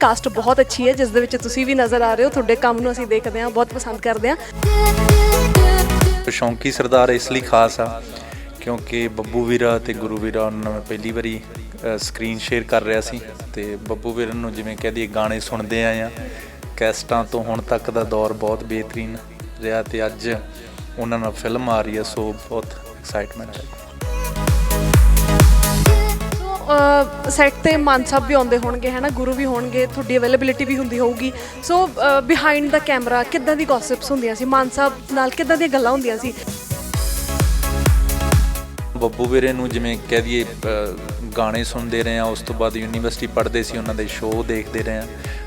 Caste ਬਹੁਤ ਅੱਛੀ ਹੈ, ਜਿਸ ਦੇ ਵਿੱਚ ਤੁਸੀਂ ਵੀ ਨਜ਼ਰ ਆ ਰਹੇ ਹੋ। ਤੁਹਾਡੇ ਕੰਮ ਨੂੰ ਅਸੀਂ ਦੇਖਦੇ ਹਾਂ, ਬਹੁਤ ਪਸੰਦ ਕਰਦੇ ਹਾਂ। ਸ਼ੌਂਕੀ ਸਰਦਾਰ ਇਸ ਲਈ ਖਾਸ ਆ, ਕਿਉਂਕਿ ਬੱਬੂ ਵੀਰਾ ਤੇ ਗੁਰੂ ਵੀਰਾ ਉਹਨਾਂ ਨਾਲ ਮੈਂ ਪਹਿਲੀ ਵਾਰੀ ਸਕਰੀਨ ਸ਼ੇਅਰ ਕਰ ਰਿਹਾ ਸੀ ਤੇ ਬੱਬੂ ਵੀਰਾ ਨੂੰ ਜਿਵੇਂ ਕਹਿ ਦਈਏ ਗਾਣੇ ਸੁਣਦੇ ਆਏ ਆ ਕੈਸਟਾਂ ਤੋਂ ਹੁਣ ਤੱਕ ਦਾ ਦੌਰ ਬਹੁਤ ਬਿਹਤਰੀਨ ਰਿਹਾ ਤੇ ਅੱਜ ਉਹਨਾਂ ਨਾਲ ਫਿਲਮ ਆ ਰਹੀ ਹੈ, ਸੋ ਬਹੁਤ ਐਕਸਾਈਟਮੈਂਟ ਹੈ। ਸੈੱਟ ਤੇ ਮਾਨ ਸਾਹਿਬ ਵੀ ਆਉਂਦੇ ਹੋਣਗੇ ਹੈ ਨਾ ਗੁਰੂ ਵੀ ਹੋਣਗੇ, ਤੁਹਾਡੀ ਅਵੇਲੇਬਿਲਿਟੀ ਵੀ ਹੁੰਦੀ ਹੋਊਗੀ। ਸੋ ਬਿਹਾਈਂਡ ਦਾ ਕੈਮਰਾ ਕਿੱਦਾਂ ਦੀ ਗੌਸਿਪਸ ਹੁੰਦੀਆਂ ਸੀ? ਮਾਨ ਸਾਹਿਬ ਨਾਲ ਕਿੱਦਾਂ ਦੀਆਂ ਗੱਲਾਂ ਹੁੰਦੀਆਂ ਸੀ? ਬੱਬੂ ਵੀਰੇ ਨੂੰ ਜਿਵੇਂ ਕਹਿ ਦਈਏ ਗਾਣੇ ਸੁਣਦੇ ਰਹੇ ਆ ਉਸ ਤੋਂ ਬਾਅਦ ਯੂਨੀਵਰਸਿਟੀ ਪੜ੍ਹਦੇ ਸੀ, ਉਹਨਾਂ ਦੇ ਸ਼ੋਅ ਦੇਖਦੇ ਰਹੇ ਆ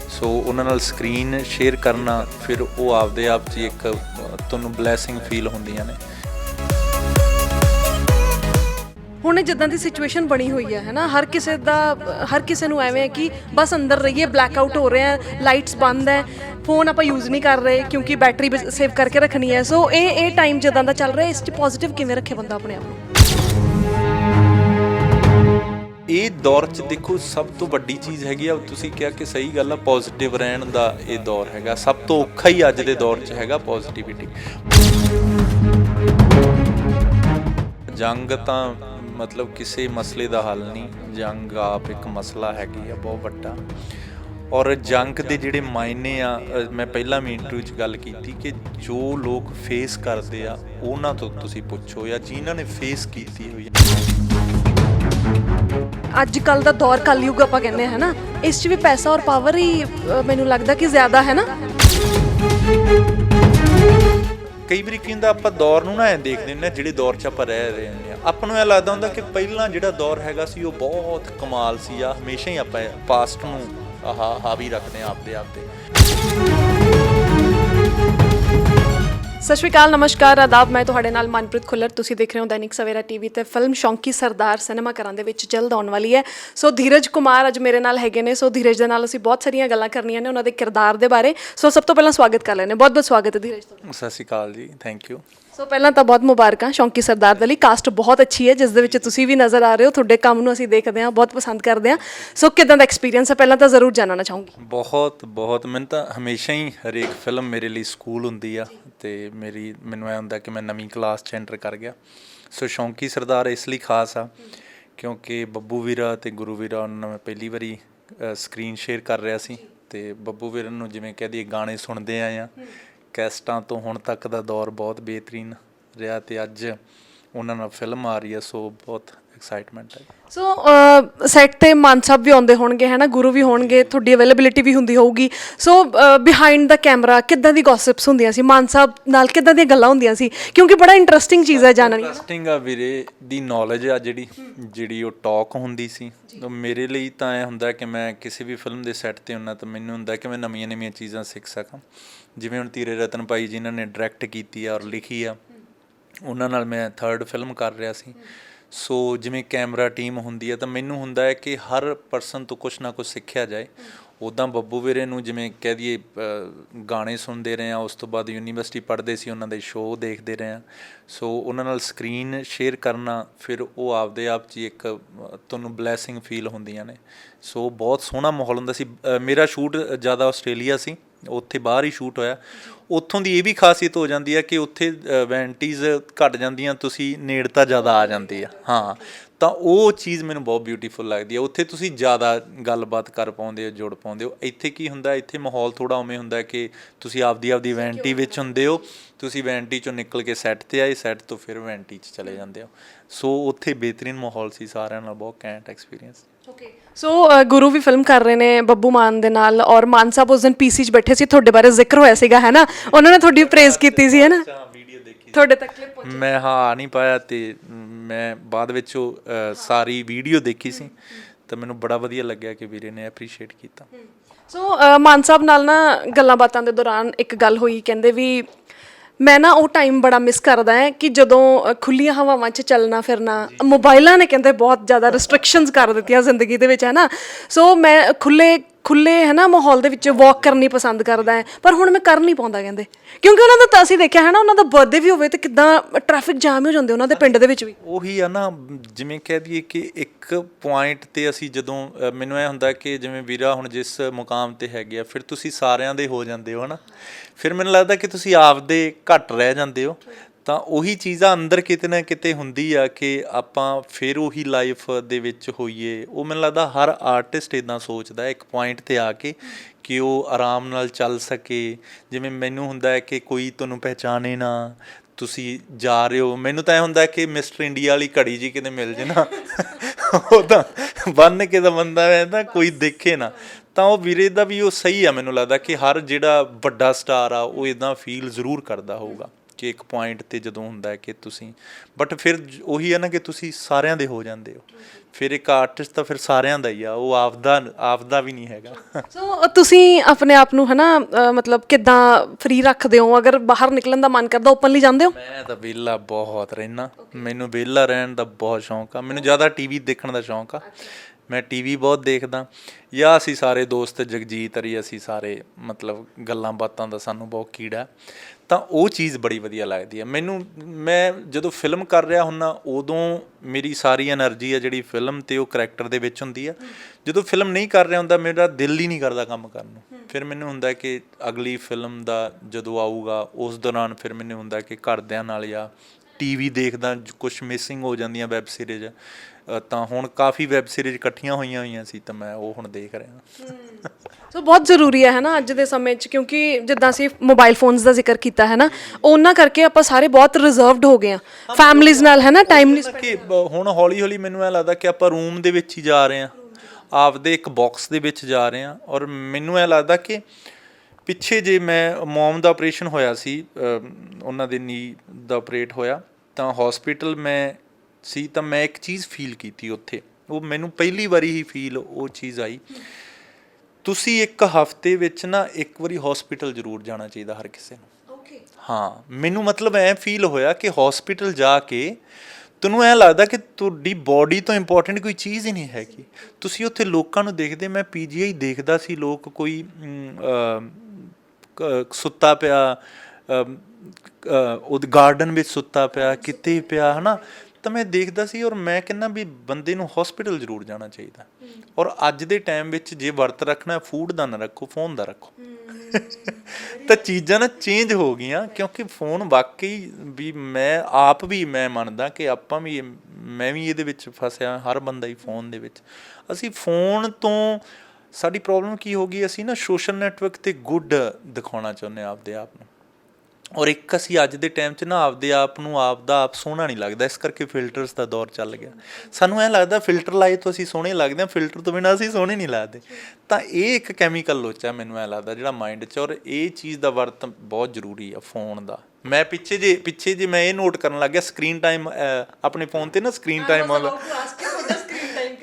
ਸੋ ਉਹਨਾਂ ਨਾਲ ਸਕਰੀਨ ਸ਼ੇਅਰ ਕਰਨਾ, ਫਿਰ ਉਹ ਆਪਦੇ ਆਪ 'ਚ ਇੱਕ ਤੁਹਾਨੂੰ ਬਲੇਸਿੰਗ ਫੀਲ ਹੁੰਦੀਆਂ ਨੇ। ਹੁਣ ਜਿੱਦਾਂ ਦੀ ਸਿਚੁਏਸ਼ਨ ਬਣੀ ਹੋਈ ਹੈ ਹੈ ਨਾ ਹਰ ਕਿਸੇ ਦਾ, ਹਰ ਕਿਸੇ ਨੂੰ ਐਵੇਂ ਹੈ ਕਿ ਬਸ ਅੰਦਰ ਰਹੀਏ ਬਲੈਕ ਆਊਟ ਹੋ ਰਿਹਾ ਲਾਈਟਸ ਬੰਦ ਹੈ ਫੋਨ ਆਪਾਂ ਯੂਜ਼ ਨਹੀਂ ਕਰ ਰਹੇ ਕਿਉਂਕਿ ਬੈਟਰੀ ਸੇਵ ਕਰਕੇ ਰੱਖਣੀ ਹੈ। ਸੋ ਇਹ ਇਹ ਟਾਈਮ ਜਿੱਦਾਂ ਦਾ ਚੱਲ ਰਿਹਾ, ਇਸ 'ਚ ਪੋਜ਼ਿਟਿਵ ਕਿਵੇਂ ਰੱਖੇ ਬੰਦਾ ਆਪਣੇ ਆਪ ਨੂੰ? ਇਹ ਦੌਰ 'ਚ ਦੇਖੋ, ਸਭ ਤੋਂ ਵੱਡੀ ਚੀਜ਼ ਹੈਗੀ ਆ, ਤੁਸੀਂ ਕਿਹਾ ਕਿ ਸਹੀ ਗੱਲ ਆ ਪੋਜ਼ਿਟਿਵ ਰਹਿਣ ਦਾ ਇਹ ਦੌਰ ਹੈਗਾ। ਸਭ ਤੋਂ ਔਖਾ ਹੀ ਅੱਜ ਦੇ ਦੌਰ 'ਚ ਹੈਗਾ ਪੋਜ਼ਿਟਿਵਿਟੀ ਜੰਗ ਤਾਂ ਮਤਲਬ ਕਿਸੇ ਮਸਲੇ ਦਾ ਹੱਲ ਨਹੀਂ। ਜੰਗ ਆਪ ਇੱਕ ਮਸਲਾ ਹੈਗੀ ਆ ਬਹੁਤ ਵੱਡਾ। ਔਰ ਜੰਗ ਦੇ ਜਿਹੜੇ ਮਾਇਨੇ ਆ ਮੈਂ ਪਹਿਲਾਂ ਵੀ ਇੰਟਰਵਿਊ 'ਚ ਗੱਲ ਕੀਤੀ ਕਿ ਜੋ ਲੋਕ ਫੇਸ ਕਰਦੇ ਆ ਉਹਨਾਂ ਤੋਂ ਤੁਸੀਂ ਪੁੱਛੋ ਜਾਂ ਜਿਨ੍ਹਾਂ ਨੇ ਫੇਸ ਕੀਤੀ ਹੋਈ ਹੈ ਅੱਜ ਕੱਲ ਦਾ ਦੌਰ ਕਲਯੁਗ ਆਪਾਂ ਕਹਿੰਦੇ ਹਾਂ ਨਾ ਇਸ 'ਚ ਵੀ ਪੈਸਾ ਔਰ ਪਾਵਰ ਹੀ ਮੈਨੂੰ ਲੱਗਦਾ ਕਿ ਜ਼ਿਆਦਾ ਹੈ ਨਾ? ਕਈ ਵਾਰੀ ਕੀ ਹੁੰਦਾ ਆਪਾਂ ਦੌਰ ਨੂੰ ਨਾ ਐ ਦੇਖਦੇ ਹਾਂ ਜਿਹੜੇ ਦੌਰ 'ਚ ਆਪਾਂ ਰਹਿ ਰਹੇ ਹਾਂ ਆਪਾਂ ਨੂੰ ਇਹ ਲੱਗਦਾ ਹੁੰਦਾ ਕਿ ਪਹਿਲਾਂ ਜਿਹੜਾ ਦੌਰ ਹੈਗਾ ਸੀ, ਉਹ ਬਹੁਤ ਕਮਾਲ ਸੀ ਆ। ਹਮੇਸ਼ਾ ਹੀ ਆਪਾਂ ਪਾਸਟ ਨੂੰ ਆਹ, ਹਾਵੀ ਰੱਖਦੇ ਹਾਂ ਆਪਦੇ ਆਪ ਤੇ। ਸਤਿ ਸ਼੍ਰੀ ਅਕਾਲ ਨਮਸਕਾਰ ਆਦਾਬ ਮੈਂ ਤੁਹਾਡੇ ਨਾਲ ਮਨਪ੍ਰੀਤ ਖੁੱਲਰ। ਤੁਸੀਂ ਦੇਖ ਰਹੇ ਹੋ ਦੈਨਿਕ ਸਵੇਰਾ ਟੀਵੀ ਤੇ ਫਿਲਮ ਸ਼ੌਂਕੀ ਸਰਦਾਰ ਸਿਨੇਮਾ ਘਰਾਂ ਦੇ ਵਿੱਚ ਜਲਦ ਆਉਣ ਵਾਲੀ ਹੈ। ਸੋ ਧੀਰਜ ਕੁਮਾਰ ਅੱਜ ਮੇਰੇ ਨਾਲ ਹੈਗੇ ਨੇ। ਸੋ ਧੀਰਜ ਦੇ ਨਾਲ ਅਸੀਂ ਬਹੁਤ ਸਾਰੀਆਂ ਗੱਲਾਂ ਕਰਨੀਆਂ ਨੇ ਉਹਨਾਂ ਦੇ ਕਿਰਦਾਰ ਦੇ ਬਾਰੇ। ਸੋ ਸਭ ਤੋਂ ਪਹਿਲਾਂ ਸਵਾਗਤ ਕਰ ਲੈਣੇ ਬਹੁਤ ਬਹੁਤ ਸਵਾਗਤ ਹੈ ਧੀਰਜ ਤੁਹਾਡਾ। ਸਤਿ ਸ਼੍ਰੀ ਅਕਾਲ ਜੀ। ਥੈਂਕ ਯੂ ਸੋ ਪਹਿਲਾਂ ਤਾਂ ਬਹੁਤ ਮੁਬਾਰਕਾਂ ਸ਼ੌਂਕੀ ਸਰਦਾਰ ਦੇ ਲਈ। ਕਾਸਟ ਬਹੁਤ ਅੱਛੀ ਹੈ ਜਿਸ ਦੇ ਵਿੱਚ ਤੁਸੀਂ ਵੀ ਨਜ਼ਰ ਆ ਰਹੇ ਹੋ। ਤੁਹਾਡੇ ਕੰਮ ਨੂੰ ਅਸੀਂ ਦੇਖਦੇ ਹਾਂ ਬਹੁਤ ਪਸੰਦ ਕਰਦੇ ਹਾਂ। ਸੋ ਕਿਦਾਂ ਦਾ ਐਕਸਪੀਰੀਅੰਸ ਹੈ? ਪਹਿਲਾਂ ਤਾਂ ਜ਼ਰੂਰ ਜਾਣਨਾ ਚਾਹੂੰਗੀ। ਬਹੁਤ ਬਹੁਤ। ਮੈਨੂੰ ਤਾਂ ਹਮੇਸ਼ਾ ਹੀ ਹਰੇਕ ਫਿਲਮ ਮੇਰੇ ਲਈ ਸਕੂਲ ਹੁੰਦੀ ਆ ਤੇ ਮੇਰੀ, ਮੈਨੂੰ ਐ ਹੁੰਦਾ ਕਿ ਮੈਂ ਨਵੀਂ ਕਲਾਸ 'ਚ ਐਂਟਰ ਕਰ ਗਿਆ। ਸੋ ਸ਼ੌਂਕੀ ਸਰਦਾਰ ਇਸ ਲਈ ਖਾਸ ਆ, ਕਿਉਂਕਿ ਬੱਬੂ ਵੀਰਾ ਤੇ ਗੁਰੂ ਵੀਰਾ, ਉਹਨਾਂ ਨਾਲ ਮੈਂ ਪਹਿਲੀ ਵਾਰੀ ਸਕਰੀਨ ਸ਼ੇਅਰ ਕਰ ਰਿਹਾ ਸੀ। ਤੇ ਬੱਬੂ ਵੀਰਾ ਨੂੰ ਜਿਵੇਂ ਕਹਿ ਦਈਏ ਗਾਣੇ ਸੁਣਦੇ ਆਏ ਆ। ਕੈਸਟਾਂ ਤੋਂ ਹੁਣ ਤੱਕ ਦਾ ਦੌਰ ਬਹੁਤ ਬਿਹਤਰੀਨ ਰਿਹਾ ਤੇ ਅੱਜ ਉਹਨਾਂ ਨਾਲ ਫਿਲਮ ਆ ਰਹੀ ਹੈ ਸੋ ਬਹੁਤ ਐਕਸਾਈਟਮੈਂਟ ਹੈ। ਸੋ ਸੈੱਟ ਤੇ ਮਾਨ ਸਾਹਿਬ ਵੀ ਆਉਂਦੇ ਹੋਣਗੇ ਹੈ ਨਾ? ਗੁਰੂ ਵੀ ਹੋਣਗੇ ਤੁਹਾਡੀ ਅਵੇਲੇਬਿਲਿਟੀ ਵੀ ਹੁੰਦੀ ਹੋਊਗੀ। ਸੋ ਬਿਹਾਈਂਡ ਦਾ ਕੈਮਰਾ ਕਿੱਦਾਂ ਦੀ ਗੌਸਿਪਸ ਹੁੰਦੀਆਂ ਸੀ? ਮਾਨ ਸਾਹਿਬ ਨਾਲ ਕਿੱਦਾਂ ਦੀਆਂ ਗੱਲਾਂ ਹੁੰਦੀਆਂ ਸੀ? ਕਿਉਂਕਿ ਬੜਾ ਇੰਟਰਸਟਿੰਗ ਚੀਜ਼ ਹੈ ਜਾਣਨੀ ਇੰਟਰਸਟਿੰਗ ਆ ਵੀਰੇ ਦੀ ਨੌਲੇਜ ਆ ਜਿਹੜੀ ਜਿਹੜੀ ਉਹ ਟਾਕ ਹੁੰਦੀ ਸੀ। ਮੇਰੇ ਲਈ ਤਾਂ ਇਹ ਹੁੰਦਾ ਕਿ ਮੈਂ ਕਿਸੇ ਵੀ ਫਿਲਮ ਦੇ ਸੈੱਟ ਤੇ ਹੁੰਨਾ ਤਾਂ ਮੈਨੂੰ ਹੁੰਦਾ ਕਿ ਮੈਂ ਨਵੀਆਂ ਨਵੀਆਂ ਚੀਜ਼ਾਂ ਸਿੱਖ ਸਕਾਂ। ਜਿਵੇਂ ਹੁਣ ਤੀਰੇ ਰਤਨ ਭਾਈ ਜਿਨ੍ਹਾਂ ਨੇ ਡਾਇਰੈਕਟ ਕੀਤੀ ਆ ਔਰ ਲਿਖੀ ਆ। ਉਹਨਾਂ ਨਾਲ ਮੈਂ ਥਰਡ ਫਿਲਮ ਕਰ ਰਿਹਾ ਸੀ। ਸੋ ਜਿਵੇਂ ਕੈਮਰਾ ਟੀਮ ਹੁੰਦੀ ਹੈ ਤਾਂ ਮੈਨੂੰ ਹੁੰਦਾ ਹੈ ਕਿ ਹਰ ਪਰਸਨ ਤੋਂ ਕੁਝ ਨਾ ਕੁਝ ਸਿੱਖਿਆ ਜਾਏ। ਉਦਾਂ ਬੱਬੂ ਵੀਰੇ ਨੂੰ ਜਿਵੇਂ ਕਹਿ ਦਈਏ ਗਾਣੇ ਸੁਣਦੇ ਰਹੇ ਆ ਉਸ ਤੋਂ ਬਾਅਦ ਯੂਨੀਵਰਸਿਟੀ ਪੜ੍ਹਦੇ ਸੀ, ਉਹਨਾਂ ਦੇ ਸ਼ੋਅ ਦੇਖਦੇ ਰਹੇ ਆ ਸੋ ਉਹਨਾਂ ਨਾਲ ਸਕਰੀਨ ਸ਼ੇਅਰ ਕਰਨਾ, ਫਿਰ ਉਹ ਆਪਦੇ ਆਪ 'ਚ ਹੀ ਇੱਕ ਤੁਹਾਨੂੰ ਬਲੇਸਿੰਗ ਫੀਲ ਹੁੰਦੀਆਂ ਨੇ। ਸੋ ਬਹੁਤ ਸੋਹਣਾ ਮਾਹੌਲ ਹੁੰਦਾ ਸੀ। ਮੇਰਾ ਸ਼ੂਟ ਜ਼ਿਆਦਾ ਆਸਟ੍ਰੇਲੀਆ ਸੀ। ਉੱਥੇ ਬਾਹਰ ਹੀ ਸ਼ੂਟ ਹੋਇਆ। ਉੱਥੋਂ ਦੀ ਇਹ ਵੀ ਖਾਸੀਅਤ ਹੋ ਜਾਂਦੀ ਹੈ ਕਿ ਉੱਥੇ ਵੈਂਟੀਜ਼ ਘਟ ਜਾਂਦੀਆਂ ਤੁਸੀਂ ਨੇੜਤਾ ਜ਼ਿਆਦਾ ਆ ਜਾਂਦੀ ਆ। ਹਾਂ ਤਾਂ ਉਹ ਚੀਜ਼ ਮੈਨੂੰ ਬਹੁਤ ਬਿਊਟੀਫੁਲ ਲੱਗਦੀ ਹੈ। ਉੱਥੇ ਤੁਸੀਂ ਜ਼ਿਆਦਾ ਗੱਲਬਾਤ ਕਰ ਪਾਉਂਦੇ ਹੋ ਜੁੜ ਪਾਉਂਦੇ ਹੋ। ਇੱਥੇ ਕੀ ਹੁੰਦਾ ਇੱਥੇ ਮਾਹੌਲ ਥੋੜਾ ਉਵੇਂ ਹੁੰਦਾ ਕਿ ਤੁਸੀਂ ਆਪਦੀ ਆਪਦੀ ਵੈਂਟੀ ਵਿੱਚ ਹੁੰਦੇ ਹੋ ਤੁਸੀਂ ਵੈਂਟੀ ਚੋਂ ਨਿਕਲ ਕੇ ਸੈੱਟ ਤੇ ਆਏ ਸੈੱਟ ਤੋਂ ਫਿਰ ਵੈਂਟੀ 'ਚ ਚਲੇ ਜਾਂਦੇ ਹੋ। ਸੋ ਉੱਥੇ ਬਿਹਤਰੀਨ ਮਾਹੌਲ ਸੀ ਸਾਰਿਆਂ ਨਾਲ ਬਹੁਤ ਕੈਂਟ ਐਕਸਪੀਰੀਅੰਸ ਓਕੇ ਸੋ ਗੁਰੂ ਵੀ ਫਿਲਮ ਕਰ ਰਹੇ ਨੇ ਬੱਬੂ ਮਾਨ ਦੇ ਨਾਲ ਔਰ ਮਾਨ ਸਾਹਿਬ ਉਸ ਦਿਨ ਪੀਸੀ 'ਚ ਬੈਠੇ ਸੀ ਤੁਹਾਡੇ ਬਾਰੇ ਜ਼ਿਕਰ ਹੋਇਆ ਸੀਗਾ ਹੈ ਨਾ? ਉਹਨਾਂ ਨੇ ਤੁਹਾਡੀ ਪ੍ਰੇਜ਼ ਕੀਤੀ ਸੀ ਹੈ ਨਾ? ਤੁਹਾਡੇ ਤੱਕ ਕਲਿੱਪ ਮੈਂ ਹਾਂ ਆ ਨਹੀਂ ਪਾਇਆ ਤੇ ਮੈਂ ਬਾਅਦ ਵਿੱਚ ਉਹ ਅ, ਸਾਰੀ ਵੀਡੀਓ ਦੇਖੀ ਸੀ। ਤਾਂ ਮੈਨੂੰ ਬੜਾ ਵਧੀਆ ਲੱਗਿਆ ਕਿ ਵੀਰੇ ਨੇ ਐਪਰੀਸ਼ੀਏਟ ਕੀਤਾ। ਸੋ ਅ, ਮਾਨ ਸਾਹਿਬ ਨਾਲ ਨਾ ਗੱਲਾਂ ਬਾਤਾਂ ਦੇ ਦੌਰਾਨ ਇੱਕ ਗੱਲ ਹੋਈ ਕਹਿੰਦੇ ਵੀ ਮੈਂ ਨਾ ਉਹ ਟਾਈਮ ਬੜਾ ਮਿਸ ਕਰਦਾ ਹੈ ਕਿ ਜਦੋਂ ਅ, ਖੁੱਲੀਆਂ ਹਵਾਵਾਂ 'ਚ ਚੱਲਣਾ ਫਿਰਨਾ ਮੋਬਾਈਲਾਂ ਨੇ ਕਹਿੰਦੇ ਬਹੁਤ ਜ਼ਿਆਦਾ ਰੈਸਟ੍ਰਿਕਸ਼ਨਸ ਕਰ ਦਿੱਤੀਆਂ ਜ਼ਿੰਦਗੀ ਦੇ ਵਿੱਚ ਹੈ ਨਾ? ਸੋ ਮੈਂ ਖੁੱਲੇ ਖੁੱਲੇ ਹੈ ਨਾ ਮਾਹੌਲ ਦੇ ਵਿੱਚ ਵਾਕ ਕਰਨੀ ਪਸੰਦ ਕਰਦਾ ਹੈ। ਪਰ ਹੁਣ ਮੈਂ ਕਰ ਨਹੀਂ ਪਾਉਂਦਾ, ਕਹਿੰਦੇ। ਕਿਉਂਕਿ ਉਹਨਾਂ ਦਾ ਤਾਂ ਅਸੀਂ ਦੇਖਿਆ ਹੈ ਨਾ ਉਹਨਾਂ ਦਾ ਬਰਥਡੇ ਵੀ ਹੋਵੇ ਤੇ ਕਿੱਦਾਂ ਟ੍ਰੈਫਿਕ ਜਾਮ ਹੋ ਜਾਂਦੇ ਉਹਨਾਂ ਦੇ ਪਿੰਡ ਦੇ ਵਿੱਚ ਵੀ। ਉਹੀ ਆ ਨਾ, ਜਿਵੇਂ ਕਹਿ ਦਈਏ ਕਿ ਇੱਕ ਪੁਆਇੰਟ ਤੇ ਅਸੀਂ ਜਦੋਂ ਮੈਨੂੰ ਇਹ ਹੁੰਦਾ ਕਿ ਜਿਵੇਂ ਵੀਰਾ ਹੁਣ ਜਿਸ ਮੁਕਾਮ ਤੇ ਹੈਗੇ ਆ, ਫਿਰ ਤੁਸੀਂ ਸਾਰਿਆਂ ਦੇ ਹੋ ਜਾਂਦੇ ਹੋ, ਹਨਾ। ਫਿਰ ਮੈਨੂੰ ਲੱਗਦਾ ਕਿ ਤੁਸੀਂ ਆਪਦੇ ਘੱਟ ਰਹਿ ਜਾਂਦੇ ਹੋ। ਤਾਂ ਉਹੀ ਚੀਜ਼ਾਂ ਅੰਦਰ ਕਿਤੇ ਨਾ ਕਿਤੇ ਹੁੰਦੀ ਆ ਕਿ ਆਪਾਂ ਫਿਰ ਉਹੀ ਲਾਈਫ ਦੇ ਵਿੱਚ ਹੋਈਏ। ਉਹ ਮੈਨੂੰ ਲੱਗਦਾ ਹਰ ਆਰਟਿਸਟ ਇਦਾਂ ਸੋਚਦਾ, ਇੱਕ ਪੁਆਇੰਟ ਤੇ ਆ ਕੇ ਕਿ ਉਹ ਆਰਾਮ ਨਾਲ ਚੱਲ ਸਕੇ। ਜਿਵੇਂ ਮੈਨੂੰ ਹੁੰਦਾ ਹੈ ਕਿ ਕੋਈ ਤੁਹਾਨੂੰ ਪਹਿਚਾਣੇ ਨਾ, ਤੁਸੀਂ ਜਾ ਰਹੇ ਹੋ। ਮੈਨੂੰ ਤਾਂ ਇਹ ਹੁੰਦਾ ਕਿ ਮਿਸਟਰ ਇੰਡੀਆ ਵਾਲੀ ਘੜੀ ਜੀ ਕਿਤੇ ਮਿਲ ਜੇ ਨਾ, ਉਹ ਤਾਂ ਬੰਨ ਕੇ ਤਾਂ ਬੰਦਾ ਰਹਿੰਦਾ ਕੋਈ ਦੇਖੇ ਨਾ। ਤਾਂ ਉਹ ਵੀਰੇ ਦਾ ਵੀ ਉਹ ਸਹੀ ਆ ਮੈਨੂੰ ਲੱਗਦਾ ਕਿ ਹਰ ਜਿਹੜਾ ਵੱਡਾ ਸਟਾਰ ਆ, ਉਹ ਇਦਾਂ ਫੀਲ ਜ਼ਰੂਰ ਕਰਦਾ ਹੋਊਗਾ। ਕਿ ਇੱਕ ਪੁਆਇੰਟ ਤੇ ਜਦੋਂ ਹੁੰਦਾ ਹੈ ਕਿ ਤੁਸੀਂ ਬਟ ਫਿਰ ਉਹੀ ਆ ਨਾ ਕਿ ਤੁਸੀਂ ਸਾਰਿਆਂ ਦੇ ਹੋ ਜਾਂਦੇ ਹੋ। ਫਿਰ ਇੱਕ ਆਰਟਿਸਟ ਤਾਂ ਫਿਰ ਸਾਰਿਆਂ ਦਾ ਹੀ ਆ ਉਹ ਆਪਦਾ ਆਪਦਾ ਵੀ ਨਹੀਂ ਹੈਗਾ। ਸੋ ਤੁਸੀਂ ਆਪਣੇ ਆਪ ਨੂੰ ਹੈ ਨਾ ਅ, ਮਤਲਬ ਕਿੱਦਾਂ ਫ੍ਰੀ ਰੱਖਦੇ ਹੋ? ਅਗਰ ਬਾਹਰ ਨਿਕਲਣ ਦਾ ਮਨ ਕਰਦਾ ਓਪਨਲੀ ਜਾਂਦੇ ਹੋ? ਮੈਂ ਤਾਂ ਵਿਹਲਾ ਬਹੁਤ ਰਹਿਣਾ ਮੈਨੂੰ ਵਿਹਲਾ ਰਹਿਣ ਦਾ ਬਹੁਤ ਸ਼ੌਂਕ ਆ। ਮੈਨੂੰ ਜ਼ਿਆਦਾ ਟੀਵੀ ਦੇਖਣ ਦਾ ਸ਼ੌਂਕ ਆ। ਮੈਂ ਟੀਵੀ ਬਹੁਤ ਦੇਖਦਾ। ਜਾਂ ਅਸੀਂ ਸਾਰੇ ਦੋਸਤ ਜਗਜੀਤ ਅਰੀ ਅਸੀਂ ਸਾਰੇ ਮਤਲਬ ਗੱਲਾਂ ਬਾਤਾਂ ਦਾ ਸਾਨੂੰ ਬਹੁਤ ਕੀੜਾ। ਤਾਂ ਉਹ ਚੀਜ਼ ਬੜੀ ਵਧੀਆ ਲੱਗਦੀ ਹੈ। ਮੈਨੂੰ ਮੈਂ ਜਦੋਂ ਫਿਲਮ ਕਰ ਰਿਹਾ ਹੁੰਨਾ ਉਦੋਂ ਮੇਰੀ ਸਾਰੀ એનર્ਜੀ ਹੈ ਜਿਹੜੀ ਫਿਲਮ ਤੇ ਉਹ ਕੈਰੈਕਟਰ ਦੇ ਵਿੱਚ ਹੁੰਦੀ ਆ। ਜਦੋਂ ਫਿਲਮ ਨਹੀਂ ਕਰ ਰਿਹਾ ਹੁੰਦਾ ਮੇਰਾ ਦਿਲ ਹੀ ਨਹੀਂ ਕਰਦਾ ਕੰਮ ਕਰਨ ਨੂੰ। ਫਿਰ ਮੈਨੂੰ ਹੁੰਦਾ ਕਿ ਅਗਲੀ ਫਿਲਮ ਦਾ ਜਦੋਂ ਆਊਗਾ ਉਸ ਦੌਰਾਨ ਫਿਰ ਮੈਨੂੰ ਹੁੰਦਾ ਕਿ ਘਰਦਿਆਂ ਨਾਲ ਜਾਂ ਟੀਵੀ ਦੇਖਦਾ ਕੁਝ ਮਿਸਿੰਗ ਹੋ ਜਾਂਦੀਆਂ ਵੈਬ ਸੀਰੀਜ਼ ਤਾਂ ਹੁਣ ਕਾਫੀ ਵੈਬ ਸੀਰੀਜ਼ ਇਕੱਠੀਆਂ ਹੋਈਆਂ ਹੋਈਆਂ ਸੀ ਤਾਂ ਮੈਂ ਉਹ ਹੁਣ ਦੇਖ ਰਿਹਾ। ਸੋ ਬਹੁਤ ਜ਼ਰੂਰੀ ਹੈ ਨਾ ਅੱਜ ਦੇ ਸਮੇਂ 'ਚ ਕਿਉਂਕਿ ਜਿੱਦਾਂ ਅਸੀਂ ਮੋਬਾਈਲ ਫੋਨਸ ਦਾ ਜ਼ਿਕਰ ਕੀਤਾ ਹੈ ਨਾ ਉਹਨਾਂ ਕਰਕੇ ਆਪਾਂ ਸਾਰੇ ਬਹੁਤ ਰਿਜ਼ਰਵਡ ਹੋ ਗਏ ਆ ਫੈਮਲੀਜ਼ ਨਾਲ ਹੈ ਨਾ ਟਾਈਮ ਨਹੀਂ ਕਿ ਹੁਣ ਹੌਲੀ ਹੌਲੀ ਮੈਨੂੰ ਇਹ ਲੱਗਦਾ ਕਿ ਆਪਾਂ ਰੂਮ ਦੇ ਵਿੱਚ ਹੀ ਜਾ ਰਹੇ ਹਾਂ। ਆਪਦੇ ਇੱਕ ਬਾਕਸ ਦੇ ਵਿੱਚ ਜਾ ਰਹੇ ਹਾਂ ਔਰ ਮੈਨੂੰ ਇਹ ਲੱਗਦਾ ਕਿ ਪਿੱਛੇ ਜੇ ਮੈਂ ਮਮ ਦਾ ਆਪਰੇਸ਼ਨ ਹੋਇਆ ਸੀ ਉਹਨਾਂ ਦੇ ਨੀ ਦਾ ਆਪਰੇਟ ਹੋਇਆ ਤਾਂ ਹਸਪੀਟਲ ਮੈਂ ਸੀ ਤਾਂ ਮੈਂ ਇੱਕ ਚੀਜ਼ ਫੀਲ ਕੀਤੀ ਉੱਥੇ। ਉਹ ਮੈਨੂੰ ਪਹਿਲੀ ਵਾਰੀ ਹੀ ਫੀਲ ਉਹ ਚੀਜ਼ ਆਈ। ਤੁਸੀਂ ਇੱਕ ਹਫ਼ਤੇ ਵਿੱਚ ਨਾ ਇੱਕ ਵਾਰੀ ਹਸਪੀਟਲ ਜ਼ਰੂਰ ਜਾਣਾ ਚਾਹੀਦਾ ਹਰ ਕਿਸੇ ਨੂੰ। ਓਕੇ ਹਾਂ ਮੈਨੂੰ ਮਤਲਬ ਐ ਫੀਲ ਹੋਇਆ ਕਿ ਹਸਪੀਟਲ ਜਾ ਕੇ ਤੈਨੂੰ ਐ ਲੱਗਦਾ ਕਿ ਤੁਹਾਡੀ ਬਾਡੀ ਤੋਂ ਇੰਪੋਰਟੈਂਟ ਕੋਈ ਚੀਜ਼ ਹੀ ਨਹੀਂ ਹੈਗੀ। ਤੁਸੀਂ ਉੱਥੇ ਲੋਕਾਂ ਨੂੰ ਦੇਖਦੇ ਮੈਂ ਪੀਜੀਆਈ ਦੇਖਦਾ ਸੀ ਲੋਕ ਕੋਈ ਸੁੱਤਾ ਪਿਆ ਉਹ ਗਾਰਡਨ ਵਿੱਚ ਸੁੱਤਾ ਪਿਆ ਕਿਤੇ ਪਿਆ ਹਨਾ? ਤਾਂ ਮੈਂ ਦੇਖਦਾ ਸੀ ਔਰ ਮੈਂ ਕਹਿੰਦਾ ਵੀ ਬੰਦੇ ਨੂੰ ਹਸਪੀਟਲ ਜ਼ਰੂਰ ਜਾਣਾ ਚਾਹੀਦਾ। ਔਰ ਅੱਜ ਦੇ ਟਾਈਮ ਵਿੱਚ ਜੇ ਵਰਤ ਰੱਖਣਾ ਫੂਡ ਦਾ ਨਾ ਰੱਖੋ ਫੋਨ ਦਾ ਰੱਖੋ। ਤਾਂ ਚੀਜ਼ਾਂ ਨਾ ਚੇਂਜ ਹੋ ਗਈਆਂ ਕਿਉਂਕਿ ਫੋਨ ਵਾਕਈ ਵੀ ਮੈਂ ਆਪ ਵੀ ਮੈਂ ਮੰਨਦਾ ਕਿ ਆਪਾਂ ਵੀ ਮੈਂ ਵੀ ਇਹਦੇ ਵਿੱਚ ਫਸਿਆ ਹਰ ਬੰਦਾ ਹੀ ਫੋਨ ਦੇ ਵਿੱਚ। ਅਸੀਂ ਫੋਨ ਤੋਂ ਸਾਡੀ ਪ੍ਰੋਬਲਮ ਕੀ ਹੋ ਗਈ? ਅਸੀਂ ਨਾ ਸੋਸ਼ਲ ਨੈਟਵਰਕ ਤੇ ਗੁੱਡ ਦਿਖਾਉਣਾ ਚਾਹੁੰਦੇ ਆਪਦੇ ਆਪ ਨੂੰ। ਔਰ ਇੱਕ ਅਸੀਂ ਅੱਜ ਦੇ ਟਾਈਮ 'ਚ ਨਾ ਆਪਦੇ ਆਪ ਨੂੰ ਆਪ ਦਾ ਆਪ ਸੋਹਣਾ ਨਹੀਂ ਲੱਗਦਾ ਇਸ ਕਰਕੇ ਫਿਲਟਰਸ ਦਾ ਦੌਰ ਚੱਲ ਗਿਆ। ਸਾਨੂੰ ਐ ਲੱਗਦਾ ਫਿਲਟਰ ਲਾਏ ਤੋਂ ਅਸੀਂ ਸੋਹਣੇ ਲੱਗਦੇ ਹਾਂ ਫਿਲਟਰ ਤੋਂ ਬਿਨਾਂ ਅਸੀਂ ਸੋਹਣੇ ਨਹੀਂ ਲੱਗਦੇ। ਤਾਂ ਇਹ ਇੱਕ ਕੈਮੀਕਲ ਲੋਚਾ ਮੈਨੂੰ ਐ ਲੱਗਦਾ ਜਿਹੜਾ ਮਾਈਂਡ 'ਚ ਔਰ ਇਹ ਚੀਜ਼ ਦਾ ਵਰਤ ਬਹੁਤ ਜ਼ਰੂਰੀ ਆ ਫੋਨ ਦਾ। ਮੈਂ ਪਿੱਛੇ ਜੇ ਪਿੱਛੇ ਜੇ ਮੈਂ ਇਹ ਨੋਟ ਕਰਨ ਲੱਗ ਗਿਆ ਸਕਰੀਨ ਟਾਈਮ ਆਪਣੇ ਫੋਨ ਤੇ ਨਾ ਸਕਰੀਨ ਟਾਈਮ ਵਾਲਾ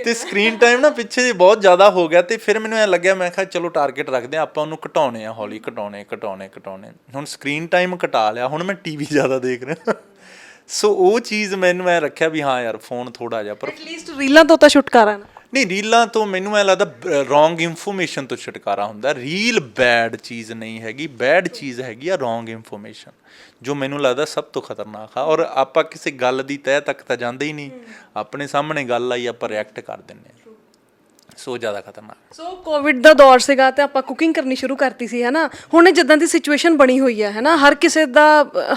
ਤੇ ਸਕਰੀਨ ਟਾਈਮ ਨਾ ਪਿੱਛੇ ਜੇ ਬਹੁਤ ਜ਼ਿਆਦਾ ਹੋ ਗਿਆ ਤੇ ਫਿਰ ਮੈਨੂੰ ਐ ਲੱਗਿਆ ਮੈਂ ਕਿਹਾ ਚਲੋ ਟਾਰਗੇਟ ਰੱਖਦੇ ਆ ਆਪਾਂ ਉਹਨੂੰ ਘਟਾਉਣੇ ਆ ਹੌਲੀ ਘਟਾਉਣੇ ਘਟਾਉਣੇ ਘਟਾਉਣੇ। ਹੁਣ ਸਕਰੀਨ ਟਾਈਮ ਘਟਾ ਲਿਆ ਹੁਣ ਮੈਂ ਟੀਵੀ ਜ਼ਿਆਦਾ ਦੇਖ ਰਿਹਾ। ਸੋ ਉਹ ਚੀਜ਼ ਮੈਨੂੰ ਐ ਰੱਖਿਆ ਵੀ ਹਾਂ ਯਾਰ ਫੋਨ ਥੋੜਾ ਜਿਹਾ ਪਰ ਐਟਲੀਸਟ ਰੀਲਾਂ ਤੋਂ ਤਾਂ ਛੁਟਕਾਰਾ ਨਾ। ਨਹੀਂ ਰੀਲਾਂ ਤੋਂ ਮੈਨੂੰ ਐ ਲੱਗਦਾ ਰੋਂਗ ਇਨਫੋਰਮੇਸ਼ਨ ਤੋਂ ਛੁਟਕਾਰਾ ਹੁੰਦਾ। ਰੀਲ ਬੈਡ ਚੀਜ਼ ਨਹੀਂ ਹੈਗੀ ਬੈਡ ਚੀਜ਼ ਹੈਗੀ ਆ ਰੋਂਗ ਇਨਫੋਰਮੇਸ਼ਨ ਜੋ ਮੈਨੂੰ ਲੱਗਦਾ ਸਭ ਤੋਂ ਖਤਰਨਾਕ ਆ। ਔਰ ਆਪਾਂ ਕਿਸੇ ਗੱਲ ਦੀ ਤਹਿ ਤੱਕ ਤਾਂ ਜਾਂਦੇ ਹੀ ਨਹੀਂ। ਆਪਣੇ ਸਾਹਮਣੇ ਗੱਲ ਆਈ ਆਪਾਂ ਰਿਐਕਟ ਕਰ ਦਿੰਨੇ ਆ ਸੋ ਜ਼ਿਆਦਾ ਖਤਰਨਾਕ। ਸੋ ਕੋਵਿਡ ਦਾ ਦੌਰ ਸੀਗਾ ਤੇ ਆਪਾਂ ਕੁਕਿੰਗ ਕਰਨੀ ਸ਼ੁਰੂ ਕਰਤੀ ਸੀ ਹੈਨਾ ਹੁਣ ਜਿੱਦਾਂ ਦੀ ਸਿਚੁਏਸ਼ਨ ਬਣੀ ਹੋਈ ਹੈ ਹੈਨਾ ਹਰ ਕਿਸੇ ਦਾ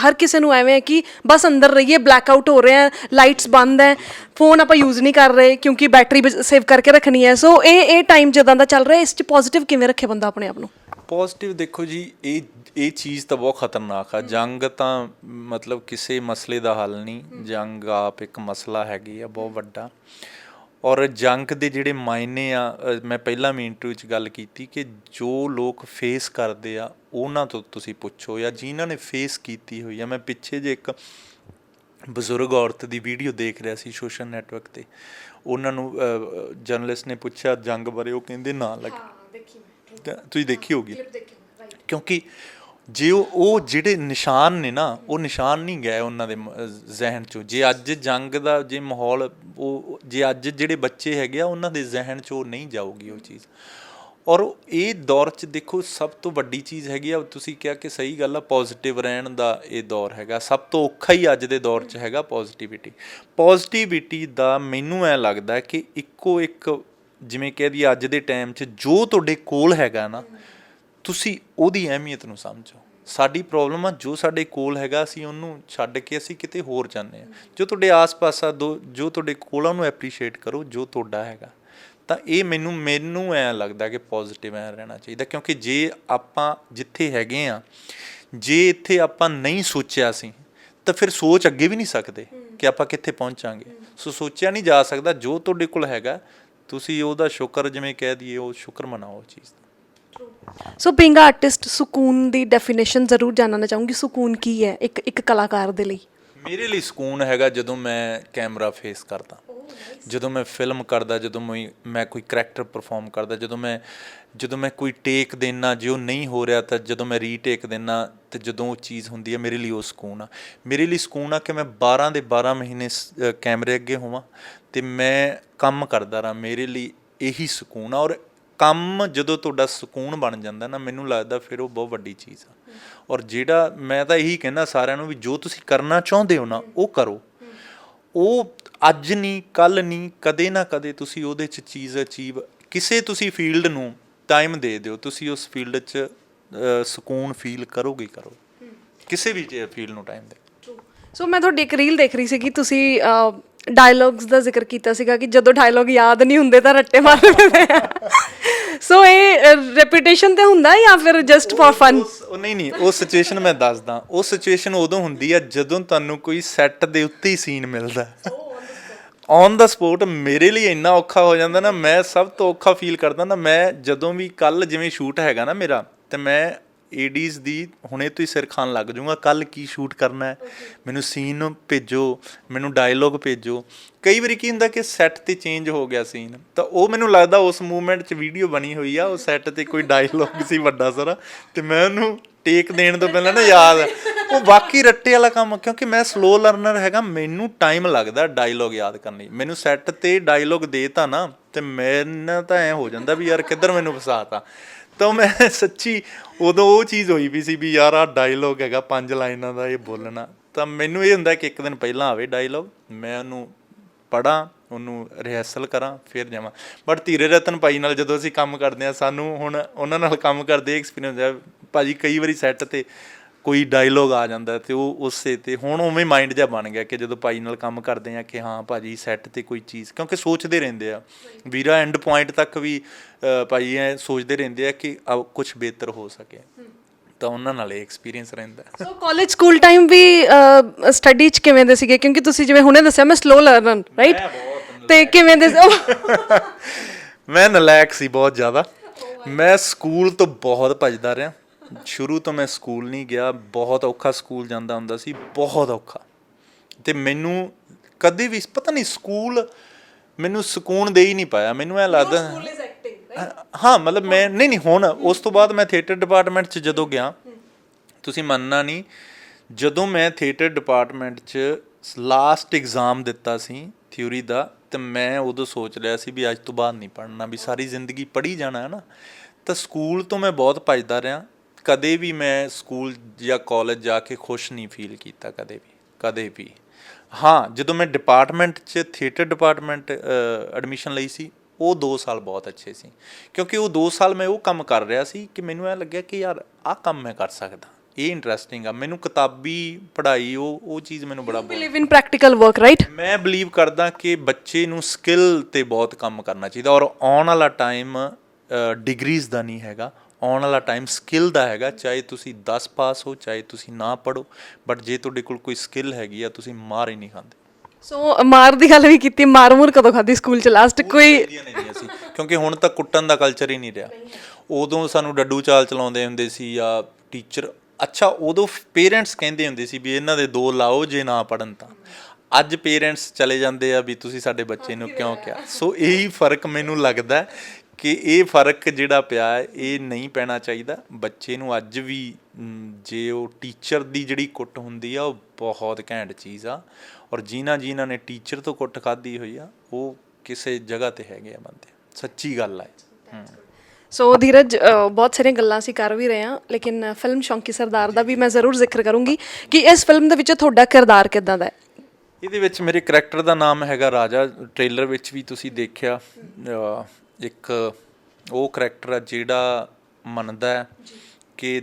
ਹਰ ਕਿਸੇ ਨੂੰ ਐਵੇਂ ਹੈ ਕਿ ਬਸ ਅੰਦਰ ਰਹੀਏ ਬਲੈਕਆਊਟ ਹੋ ਰਹੇ ਆ ਲਾਈਟਸ ਬੰਦ ਹੈ ਫੋਨ ਆਪਾਂ ਯੂਜ਼ ਨਹੀਂ ਕਰ ਰਹੇ ਕਿਉਂਕਿ ਬੈਟਰੀ ਸੇਵ ਕਰਕੇ ਰੱਖਣੀ ਹੈ। ਸੋ ਇਹ ਇਹ ਟਾਈਮ ਜਿੱਦਾਂ ਦਾ ਚੱਲ ਰਿਹਾ ਇਸ ਚ ਪੋਜ਼ਿਟਿਵ ਕਿਵੇਂ ਰੱਖੇ ਬੰਦਾ ਆਪਣੇ ਆਪ ਨੂੰ? ਪੋਜ਼ਿਟਿਵ ਦੇਖੋ ਜੀ ਇਹ ਇਹ ਚੀਜ਼ ਤਾਂ ਬਹੁਤ ਖਤਰਨਾਕ ਆ। ਜੰਗ ਤਾਂ ਮਤਲਬ ਕਿਸੇ ਮਸਲੇ ਦਾ ਹੱਲ ਨਹੀਂ। ਜੰਗ ਆਪ ਇੱਕ ਮਸਲਾ ਹੈਗੀ ਆ ਬਹੁਤ ਵੱਡਾ। ਔਰ ਜੰਗ ਦੇ ਜਿਹੜੇ ਮਾਇਨੇ ਆ ਮੈਂ ਪਹਿਲਾਂ ਵੀ ਇੰਟਰਵਿਊ 'ਚ ਗੱਲ ਕੀਤੀ ਕਿ ਜੋ ਲੋਕ ਫੇਸ ਕਰਦੇ ਆ ਉਹਨਾਂ ਤੋਂ ਤੁਸੀਂ ਪੁੱਛੋ ਜਾਂ ਜਿਨ੍ਹਾਂ ਨੇ ਫੇਸ ਕੀਤੀ ਹੋਈ ਆ। ਮੈਂ ਪਿੱਛੇ ਜੇ ਇੱਕ ਬਜ਼ੁਰਗ ਔਰਤ ਦੀ ਵੀਡੀਓ ਦੇਖ ਰਿਹਾ ਸੀ ਸੋਸ਼ਲ ਨੈਟਵਰਕ ਤੇ। ਉਹਨਾਂ ਨੂੰ ਜਰਨਲਿਸਟ ਨੇ ਪੁੱਛਿਆ ਜੰਗ ਬਾਰੇ ਉਹ ਕਹਿੰਦੇ ਨਾ ਲੱਗੇ। ਤੁਸੀਂ ਦੇਖੀ ਹੋਗੀ। ਕਿਉਂਕਿ ਜੇ ਉਹ ਜਿਹੜੇ ਨਿਸ਼ਾਨ ਨੇ ਨਾ ਉਹ ਨਿਸ਼ਾਨ ਨਹੀਂ ਗਏ ਉਹਨਾਂ ਦੇ ਜ਼ਿਹਨ ਚੋਂ। ਜੇ ਅੱਜ ਜੰਗ ਦਾ ਜੇ ਮਾਹੌਲ ਉਹ ਜੇ ਅੱਜ ਜਿਹੜੇ ਬੱਚੇ ਹੈਗੇ ਆ ਉਹਨਾਂ ਦੇ ਜ਼ਿਹਨ ਚੋਂ ਨਹੀਂ ਜਾਊਗੀ ਉਹ ਚੀਜ਼। ਔਰ ਇਹ ਦੌਰ 'ਚ ਦੇਖੋ ਸਭ ਤੋਂ ਵੱਡੀ ਚੀਜ਼ ਹੈਗੀ ਆ ਤੁਸੀਂ ਕਿਹਾ ਕਿ ਸਹੀ ਗੱਲ ਆ ਪੋਜ਼ਿਟਿਵ ਰਹਿਣ ਦਾ ਇਹ ਦੌਰ ਹੈਗਾ। ਸਭ ਤੋਂ ਔਖਾ ਹੀ ਅੱਜ ਦੇ ਦੌਰ 'ਚ ਹੈਗਾ ਪੋਜ਼ਿਟਿਵਿਟੀ ਪੋਜ਼ਿਟਿਵਿਟੀ ਦਾ ਮੈਨੂੰ ਐ ਲੱਗਦਾ ਕਿ ਇੱਕੋ ਇੱਕ ਜਿਵੇਂ ਕਹਿ ਦਈਏ ਅੱਜ ਦੇ ਟਾਈਮ 'ਚ ਜੋ ਤੁਹਾਡੇ ਕੋਲ ਹੈਗਾ ਨਾ ਤੁਸੀਂ ਉਹਦੀ ਅਹਿਮੀਅਤ ਨੂੰ ਸਮਝੋ। ਸਾਡੀ ਪ੍ਰੋਬਲਮ ਆ ਜੋ ਸਾਡੇ ਕੋਲ ਹੈਗਾ ਅਸੀਂ ਉਹਨੂੰ ਛੱਡ ਕੇ ਅਸੀਂ ਕਿਤੇ ਹੋਰ ਜਾਂਦੇ ਆ ਜੋ ਤੁਹਾਡੇ ਆਸ-ਪਾਸ ਆ ਦੋ ਜੋ ਤੁਹਾਡੇ ਕੋਲ ਆ ਉਹਨੂੰ ਐਪਰੀਸ਼ੀਏਟ ਕਰੋ ਜੋ ਤੁਹਾਡਾ ਹੈਗਾ। ਤਾਂ ਇਹ ਮੈਨੂੰ ਮੈਨੂੰ ਐ ਲੱਗਦਾ ਕਿ ਪੋਜ਼ਿਟਿਵ ਐ ਰਹਿਣਾ ਚਾਹੀਦਾ ਕਿਉਂਕਿ ਜੇ ਆਪਾਂ ਜਿੱਥੇ ਹੈਗੇ ਆ ਜੇ ਇੱਥੇ ਆਪਾਂ ਨਹੀਂ ਸੋਚਿਆ ਸੀ ਤਾਂ ਫਿਰ ਸੋਚ ਅੱਗੇ ਵੀ ਨਹੀਂ ਸਕਦੇ ਕਿ ਆਪਾਂ ਕਿੱਥੇ ਪਹੁੰਚਾਂਗੇ। ਸੋ ਸੋਚਿਆ ਨਹੀਂ ਜਾ ਸਕਦਾ ਜੋ ਤੁਹਾਡੇ ਕੋਲ ਹੈਗਾ ਤੁਸੀਂ ਉਹਦਾ ਸ਼ੁਕਰ ਜਿਵੇਂ ਕਹਿ ਦਈਏ ਉਹ ਸ਼ੁਕਰ ਮਨਾਓ ਉਹ ਚੀਜ਼ ਦਾ। ਸੋ ਬੀਇੰਗ ਆਰਟਿਸਟ ਸਕੂਨ ਦੀ ਡੈਫੀਨੇਸ਼ਨ ਜ਼ਰੂਰ ਜਾਣਨਾ ਚਾਹੂੰਗੀ ਸਕੂਨ ਕੀ ਹੈ ਇੱਕ ਇੱਕ ਕਲਾਕਾਰ ਦੇ ਲਈ? ਮੇਰੇ ਲਈ ਸਕੂਨ ਹੈਗਾ ਜਦੋਂ ਮੈਂ ਕੈਮਰਾ ਫੇਸ ਕਰਦਾ। ਜਦੋਂ ਮੈਂ ਫਿਲਮ ਕਰਦਾ ਜਦੋਂ ਮੈਂ ਮੈਂ ਕੋਈ ਕਰੈਕਟਰ ਪਰਫਾਰਮ ਕਰਦਾ ਜਦੋਂ ਮੈਂ ਜਦੋਂ ਮੈਂ ਕੋਈ ਟੇਕ ਦੇਣਾ ਜੇ ਉਹ ਨਹੀਂ ਹੋ ਰਿਹਾ ਤਾਂ ਜਦੋਂ ਮੈਂ ਰੀਟੇਕ ਦੇਣਾ ਤੇ ਜਦੋਂ ਉਹ ਚੀਜ਼ ਹੁੰਦੀ ਹੈ ਮੇਰੇ ਲਈ ਉਹ ਸਕੂਨ ਆ। ਮੇਰੇ ਲਈ ਸਕੂਨ ਆ ਕਿ ਮੈਂ 12 ਦੇ 12 ਮਹੀਨੇ ਅ, ਕੈਮਰੇ ਅੱਗੇ ਹੋਵਾਂ ਤੇ ਮੈਂ ਕੰਮ ਕਰਦਾ ਰਹਾ ਮੇਰੇ ਲਈ ਇਹੀ ਸਕੂਨ ਆ ਔਰ ਕੰਮ ਜਦੋਂ ਤੁਹਾਡਾ ਸਕੂਨ ਬਣ ਜਾਂਦਾ ਨਾ ਮੈਨੂੰ ਲੱਗਦਾ ਫਿਰ ਉਹ ਬਹੁਤ ਵੱਡੀ ਚੀਜ਼ ਆ। ਔਰ ਜਿਹੜਾ ਮੈਂ ਤਾਂ ਇਹੀ ਕਹਿੰਦਾ ਸਾਰਿਆਂ ਨੂੰ ਵੀ ਜੋ ਤੁਸੀਂ ਕਰਨਾ ਚਾਹੁੰਦੇ ਹੋ ਨਾ ਉਹ ਕਰੋ। ਉਹ ਅੱਜ ਨਹੀਂ ਕੱਲ ਨਹੀਂ ਕਦੇ ਨਾ ਕਦੇ ਤੁਸੀਂ ਉਹਦੇ 'ਚ ਚੀਜ਼ ਅਚੀਵ ਕਿਸੇ ਤੁਸੀਂ ਫੀਲਡ ਨੂੰ ਟਾਈਮ ਦੇ ਦਿਓ ਤੁਸੀਂ ਉਸ ਫੀਲਡ 'ਚ ਸਕੂਨ ਫੀਲ ਕਰੋਗੇ ਕਰੋ ਕਿਸੇ ਵੀ ਫੀਲਡ ਨੂੰ ਟਾਈਮ ਦੇ। ਸੋ ਮੈਂ ਤੁਹਾਡੀ ਇੱਕ ਰੀਲ ਦੇਖ ਰਹੀ ਸੀ ਕਿ ਤੁਸੀਂ ਡਾਇਲੌਗਸ ਦਾ ਜ਼ਿਕਰ ਕੀਤਾ ਸੀਗਾ ਕਿ ਜਦੋਂ ਡਾਇਲੌਗ ਯਾਦ ਨਹੀਂ ਹੁੰਦੇ ਤਾਂ ਰੱਟੇ ਮਾਰਦੇ ਆ। ਸੋ ਇਹ ਰੈਪਿਊਟੇਸ਼ਨ ਤੇ ਹੁੰਦਾ ਜਾਂ ਫਿਰ ਜਸਟ ਫॉर ਫਨ ਉਹ ਨਹੀਂ ਨਹੀਂ, ਉਹ ਸਿਚੁਏਸ਼ਨ ਮੈਂ ਦੱਸਦਾ। ਉਹ ਸਿਚੁਏਸ਼ਨ ਉਦੋਂ ਹੁੰਦੀ ਆ ਜਦੋਂ ਤੁਹਾਨੂੰ ਕੋਈ ਸੈੱਟ ਦੇ ਉੱਤੇ ਹੀ ਸੀਨ ਮਿਲਦਾ। ਔਨ ਦਾ ਸਪੋਟ ਮੇਰੇ ਲਈ ਇੰਨਾ ਔਖਾ ਹੋ ਜਾਂਦਾ ਨਾ, ਮੈਂ ਸਭ ਤੋਂ ਔਖਾ ਫੀਲ ਕਰਦਾ ਨਾ, ਮੈਂ ਜਦੋਂ ਵੀ ਕੱਲ ਜਿਵੇਂ ਸ਼ੂਟ ਹੈਗਾ ਨਾ ਮੇਰਾ, ਤੇ ਮੈਂ ਏਡੀਜ਼ ਦੀ ਹੁਣੇ ਤੋਂ ਹੀ ਸਿਰ ਖਾਣ ਲੱਗ ਜਾਊਗਾ। ਕੱਲ ਕੀ ਸ਼ੂਟ ਕਰਨਾ ਹੈ? ਮੈਨੂੰ ਸੀਨ ਭੇਜੋ, ਮੈਨੂੰ ਡਾਇਲੋਗ ਭੇਜੋ। ਕਈ ਵਾਰੀ ਕੀ ਹੁੰਦਾ ਕਿ ਸੈੱਟ ਤੇ ਚੇਂਜ ਹੋ ਗਿਆ ਸੀਨ ਤਾਂ ਉਹ ਮੈਨੂੰ ਲੱਗਦਾ ਉਸ ਮੂਵਮੈਂਟ 'ਚ ਵੀਡੀਓ ਬਣੀ ਹੋਈ ਆ, ਉਹ ਸੈੱਟ ਤੇ ਕੋਈ ਡਾਇਲੋਗ ਸੀ ਵੱਡਾ ਸਾਰਾ, ਤੇ ਮੈਂ ਉਹਨੂੰ ਟੇਕ ਦੇਣ ਤੋਂ ਪਹਿਲਾਂ ਨਾ ਯਾਦ ਆ। ਉਹ ਬਾਕੀ ਰੱਟੇ ਵਾਲਾ ਕੰਮ ਕਿਉਂਕਿ ਮੈਂ ਸਲੋ ਲਰਨਰ ਹੈਗਾ, ਮੈਨੂੰ ਟਾਈਮ ਲੱਗਦਾ ਡਾਇਲੋਗ ਯਾਦ ਕਰਨ ਲਈ। ਮੈਨੂੰ ਸੈੱਟ ਤੇ ਡਾਇਲੋਗ ਦੇਤਾ ਨਾ, ਤੇ ਮੈਨੂੰ ਤਾਂ ਐ ਹੋ ਜਾਂਦਾ ਵੀ ਯਾਰ ਕਿੱਧਰ ਮੈਨੂੰ ਫਸਾਤਾ ਤਾਂ ਮੈਂ ਸੱਚੀ ਉਦੋਂ ਉਹ ਚੀਜ਼ ਹੋਈ ਵੀ ਸੀ ਵੀ ਯਾਰ ਆ ਡਾਇਲੋਗ ਹੈਗਾ, ਪੰਜ ਲਾਈਨਾਂ ਦਾ ਇਹ ਬੋਲਣਾ। ਤਾਂ ਮੈਨੂੰ ਇਹ ਹੁੰਦਾ ਕਿ ਇੱਕ ਦਿਨ ਪਹਿਲਾਂ ਆਵੇ ਡਾਇਲੋਗ ਮੈਂ ਉਹਨੂੰ ਪੜਾਂ ਉਹਨੂੰ ਰਿਹਰਸਲ ਕਰਾਂ, ਫਿਰ ਜਾਵਾਂ। ਬਟ ਧੀਰੇ ਰਤਨ ਭਾਈ ਨਾਲ ਜਦੋਂ ਅਸੀਂ ਕੰਮ ਕਰਦੇ ਆ ਸਾਨੂੰ ਹੁਣ ਉਹਨਾਂ ਨਾਲ ਕੰਮ ਕਰਦੇ ਐਕਸਪੀਰੀਅੰਸ ਹੈ। ਭਾਜੀ ਕਈ ਵਾਰੀ ਸੈੱਟ ਤੇ ਕੋਈ ਡਾਇਲੋਗ ਆ ਜਾਂਦਾ ਤੇ ਉਹ ਉਸੇ ਤੇ ਹੁਣ ਉਵੇਂ ਮਾਈਂਡ ਜਿਹਾ ਬਣ ਗਿਆ ਕਿ ਜਦੋਂ ਭਾਈ ਨਾਲ ਕੰਮ ਕਰਦੇ ਆ ਕਿ ਹਾਂ ਭਾਜੀ ਸੈੱਟ ਤੇ ਕੋਈ ਚੀਜ਼ ਕਿਉਂਕਿ ਸੋਚਦੇ ਰਹਿੰਦੇ ਆ। ਵੀਰਾ ਐਂਡ ਪੁਆਇੰਟ ਤੱਕ ਵੀ ਭਾਈ ਐ ਸੋਚਦੇ ਰਹਿੰਦੇ ਆ ਕਿ ਕੁਝ ਬਿਹਤਰ ਹੋ ਸਕੇ। ਤਾਂ ਉਹਨਾਂ ਨਾਲ ਇਹ ਐਕਸਪੀਰੀਅੰਸ ਰਹਿੰਦਾ। ਸੋ ਕਾਲਜ ਸਕੂਲ ਟਾਈਮ ਵੀ ਸਟੱਡੀ ਚ ਕਿਵੇਂ ਦੇ ਸੀਗੇ? ਕਿਉਂਕਿ ਤੁਸੀਂ ਜਿਵੇਂ ਹੁਣੇ ਦੱਸਿਆ ਮੈਂ ਸਲੋ ਲਰਨਰ ਰਾਈਟ ਤੇ ਕਿਵੇਂ ਦੇ ਮੈਂ ਨਲਾਇਕ ਸੀ ਬਹੁਤ ਜ਼ਿਆਦਾ। ਮੈਂ ਸਕੂਲ ਤੋਂ ਬਹੁਤ ਭੱਜਦਾ ਰਿਹਾ। ਸ਼ੁਰੂ ਤੋਂ ਮੈਂ ਸਕੂਲ ਨਹੀਂ ਗਿਆ ਬਹੁਤ ਔਖਾ ਸਕੂਲ ਜਾਂਦਾ ਹੁੰਦਾ ਸੀ ਬਹੁਤ ਔਖਾ। ਤੇ ਮੈਨੂੰ ਕਦੇ ਵੀ ਪਤਾ ਨਹੀਂ ਸਕੂਲ ਮੈਨੂੰ ਸਕੂਨ ਦੇ ਹੀ ਨਹੀਂ ਪਾਇਆ ਮੈਨੂੰ ਐ ਲੱਗਦਾ ਹਾਂ ਮਤਲਬ ਮੈਂ ਨਹੀਂ ਨਹੀਂ ਹੁਣ ਉਸ ਤੋਂ ਬਾਅਦ ਮੈਂ ਥੀਏਟਰ ਡਿਪਾਰਟਮੈਂਟ 'ਚ ਜਦੋਂ ਗਿਆ ਤੁਸੀਂ ਮੰਨਣਾ ਨਹੀਂ ਜਦੋਂ ਮੈਂ ਥੀਏਟਰ ਡਿਪਾਰਟਮੈਂਟ 'ਚ ਲਾਸਟ ਐਗਜ਼ਾਮ ਦਿੱਤਾ ਸੀ ਥਿਊਰੀ ਦਾ ਤੇ ਮੈਂ ਉਦੋਂ ਸੋਚ ਲਿਆ ਸੀ ਵੀ ਅੱਜ ਤੋਂ ਬਾਅਦ ਨਹੀਂ ਪੜ੍ਹਨਾ ਵੀ ਸਾਰੀ ਜ਼ਿੰਦਗੀ ਪੜ੍ਹੀ ਜਾਣਾ ਹੈ ਨਾ ਤਾਂ ਸਕੂਲ ਤੋਂ ਮੈਂ ਬਹੁਤ ਭੱਜਦਾ ਰਿਹਾ। ਕਦੇ ਵੀ ਮੈਂ ਸਕੂਲ ਜਾਂ ਕਾਲਜ ਜਾ ਕੇ ਖੁਸ਼ ਨਹੀਂ ਫੀਲ ਕੀਤਾ ਕਦੇ ਵੀ ਕਦੇ ਵੀ। ਹਾਂ ਜਦੋਂ ਮੈਂ ਡਿਪਾਰਟਮੈਂਟ 'ਚ ਥੀਏਟਰ ਡਿਪਾਰਟਮੈਂਟ ਐਡਮਿਸ਼ਨ ਲਈ ਸੀ ਉਹ 2 ਸਾਲ ਬਹੁਤ ਅੱਛੇ ਸੀ। ਕਿਉਂਕਿ ਉਹ 2 ਸਾਲ ਮੈਂ ਉਹ ਕੰਮ ਕਰ ਰਿਹਾ ਸੀ ਕਿ ਮੈਨੂੰ ਐ ਲੱਗਿਆ ਕਿ ਯਾਰ ਆਹ ਕੰਮ ਮੈਂ ਕਰ ਸਕਦਾ। ਇਹ ਇੰਟਰਸਟਿੰਗ ਆ। ਮੈਨੂੰ ਕਿਤਾਬੀ ਪੜ੍ਹਾਈ ਉਹ ਉਹ ਚੀਜ਼ ਮੈਨੂੰ ਬੜਾ believe in practical work right ਮੈਂ ਬਲੀਵ ਕਰਦਾ ਕਿ ਬੱਚੇ ਨੂੰ ਸਕਿੱਲ ਤੇ ਬਹੁਤ ਕੰਮ ਕਰਨਾ ਚਾਹੀਦਾ ਔਰ ਆਉਣ ਵਾਲਾ ਟਾਈਮ ਡਿਗਰੀਜ਼ ਦਾ ਨਹੀਂ ਹੈਗਾ। ਆਉਣ ਵਾਲਾ ਟਾਈਮ ਸਕਿੱਲ ਦਾ ਹੈਗਾ ਚਾਹੇ ਤੁਸੀਂ 10 ਪਾਸ ਹੋ ਚਾਹੇ ਤੁਸੀਂ ਨਾ ਪੜੋ ਬਟ ਜੇ ਤੁਹਾਡੇ ਕੋਲ ਕੋਈ ਸਕਿੱਲ ਹੈਗੀ ਆ ਤੁਸੀਂ ਮਾਰ ਹੀ ਨਹੀਂ ਖਾਂਦੇ। ਸੋ ਮਾਰ ਦੀ ਗੱਲ ਵੀ ਕੀਤੀ ਮਾਰ ਮੂਰ ਕਦੋਂ ਖਾਦੀ ਸਕੂਲ ਚ ਲਾਸਟ ਕੋਈ ਕਿਉਂਕਿ ਹੁਣ ਤਾਂ ਕੁੱਟਣ ਦਾ ਕਲਚਰ ਹੀ ਨਹੀਂ ਰਿਹਾ। ਉਦੋਂ ਸਾਨੂੰ ਡੱਡੂ ਚਾਲ ਚਲਾਉਂਦੇ ਹੁੰਦੇ ਸੀ ਜਾਂ ਟੀਚਰ ਅੱਛਾ ਉਦੋਂ ਪੇਰੈਂਟਸ ਕਹਿੰਦੇ ਹੁੰਦੇ ਸੀ ਵੀ ਇਹਨਾਂ ਦੇ ਦੋ ਲਾਓ ਜੇ ਨਾ ਪੜਨ ਤਾਂ। ਅੱਜ ਪੇਰੈਂਟਸ ਚਲੇ ਜਾਂਦੇ ਆ ਵੀ ਤੁਸੀਂ ਸਾਡੇ ਬੱਚੇ ਨੂੰ ਕਿਉਂ ਕਿਹਾ? ਸੋ ਇਹੀ ਫ਼ਰਕ ਮੈਨੂੰ ਲੱਗਦਾ ਕਿ ਇਹ ਫ਼ਰਕ ਜਿਹੜਾ ਪਿਆ ਇਹ ਨਹੀਂ ਪੈਣਾ ਚਾਹੀਦਾ। ਬੱਚੇ ਨੂੰ ਅੱਜ ਵੀ ਜੇ ਉਹ ਟੀਚਰ ਦੀ ਜਿਹੜੀ ਕੁੱਟ ਹੁੰਦੀ ਆ, ਉਹ ਬਹੁਤ ਘੈਂਟ ਚੀਜ਼ ਆ। ਔਰ ਜਿਨ੍ਹਾਂ ਜਿਨ੍ਹਾਂ ਨੇ ਟੀਚਰ ਤੋਂ ਕੁੱਟ ਖਾਧੀ ਹੋਈ ਆ, ਉਹ ਕਿਸੇ ਜਗ੍ਹਾ ਤੇ ਹੈਗੇ ਆ ਬੰਦੇ। ਸੱਚੀ ਗੱਲ ਆ ਸੋ ਧੀਰਜ ਬਹੁਤ ਸਾਰੀਆਂ ਗੱਲਾਂ ਅਸੀਂ ਕਰ ਵੀ ਰਹੇ ਹਾਂ, ਲੇਕਿਨ ਫਿਲਮ ਸ਼ੌਂਕੀ ਸਰਦਾਰ ਦਾ ਵੀ ਮੈਂ ਜ਼ਰੂਰ ਜ਼ਿਕਰ ਕਰੂੰਗੀ ਕਿ ਇਸ ਫਿਲਮ ਦੇ ਵਿੱਚ ਤੁਹਾਡਾ ਕਿਰਦਾਰ ਕਿਦਾਂ ਦਾ ਹੈ? ਇਹਦੇ ਵਿੱਚ ਮੇਰੇ ਕਰੈਕਟਰ ਦਾ ਨਾਮ ਹੈਗਾ ਰਾਜਾ। ਟ੍ਰੇਲਰ ਵਿੱਚ ਵੀ ਤੁਸੀਂ ਦੇਖਿਆ ਇੱਕ ਉਹ ਕਰੈਕਟਰ ਆ ਜਿਹੜਾ ਮੰਨਦਾ ਹੈ ਕਿ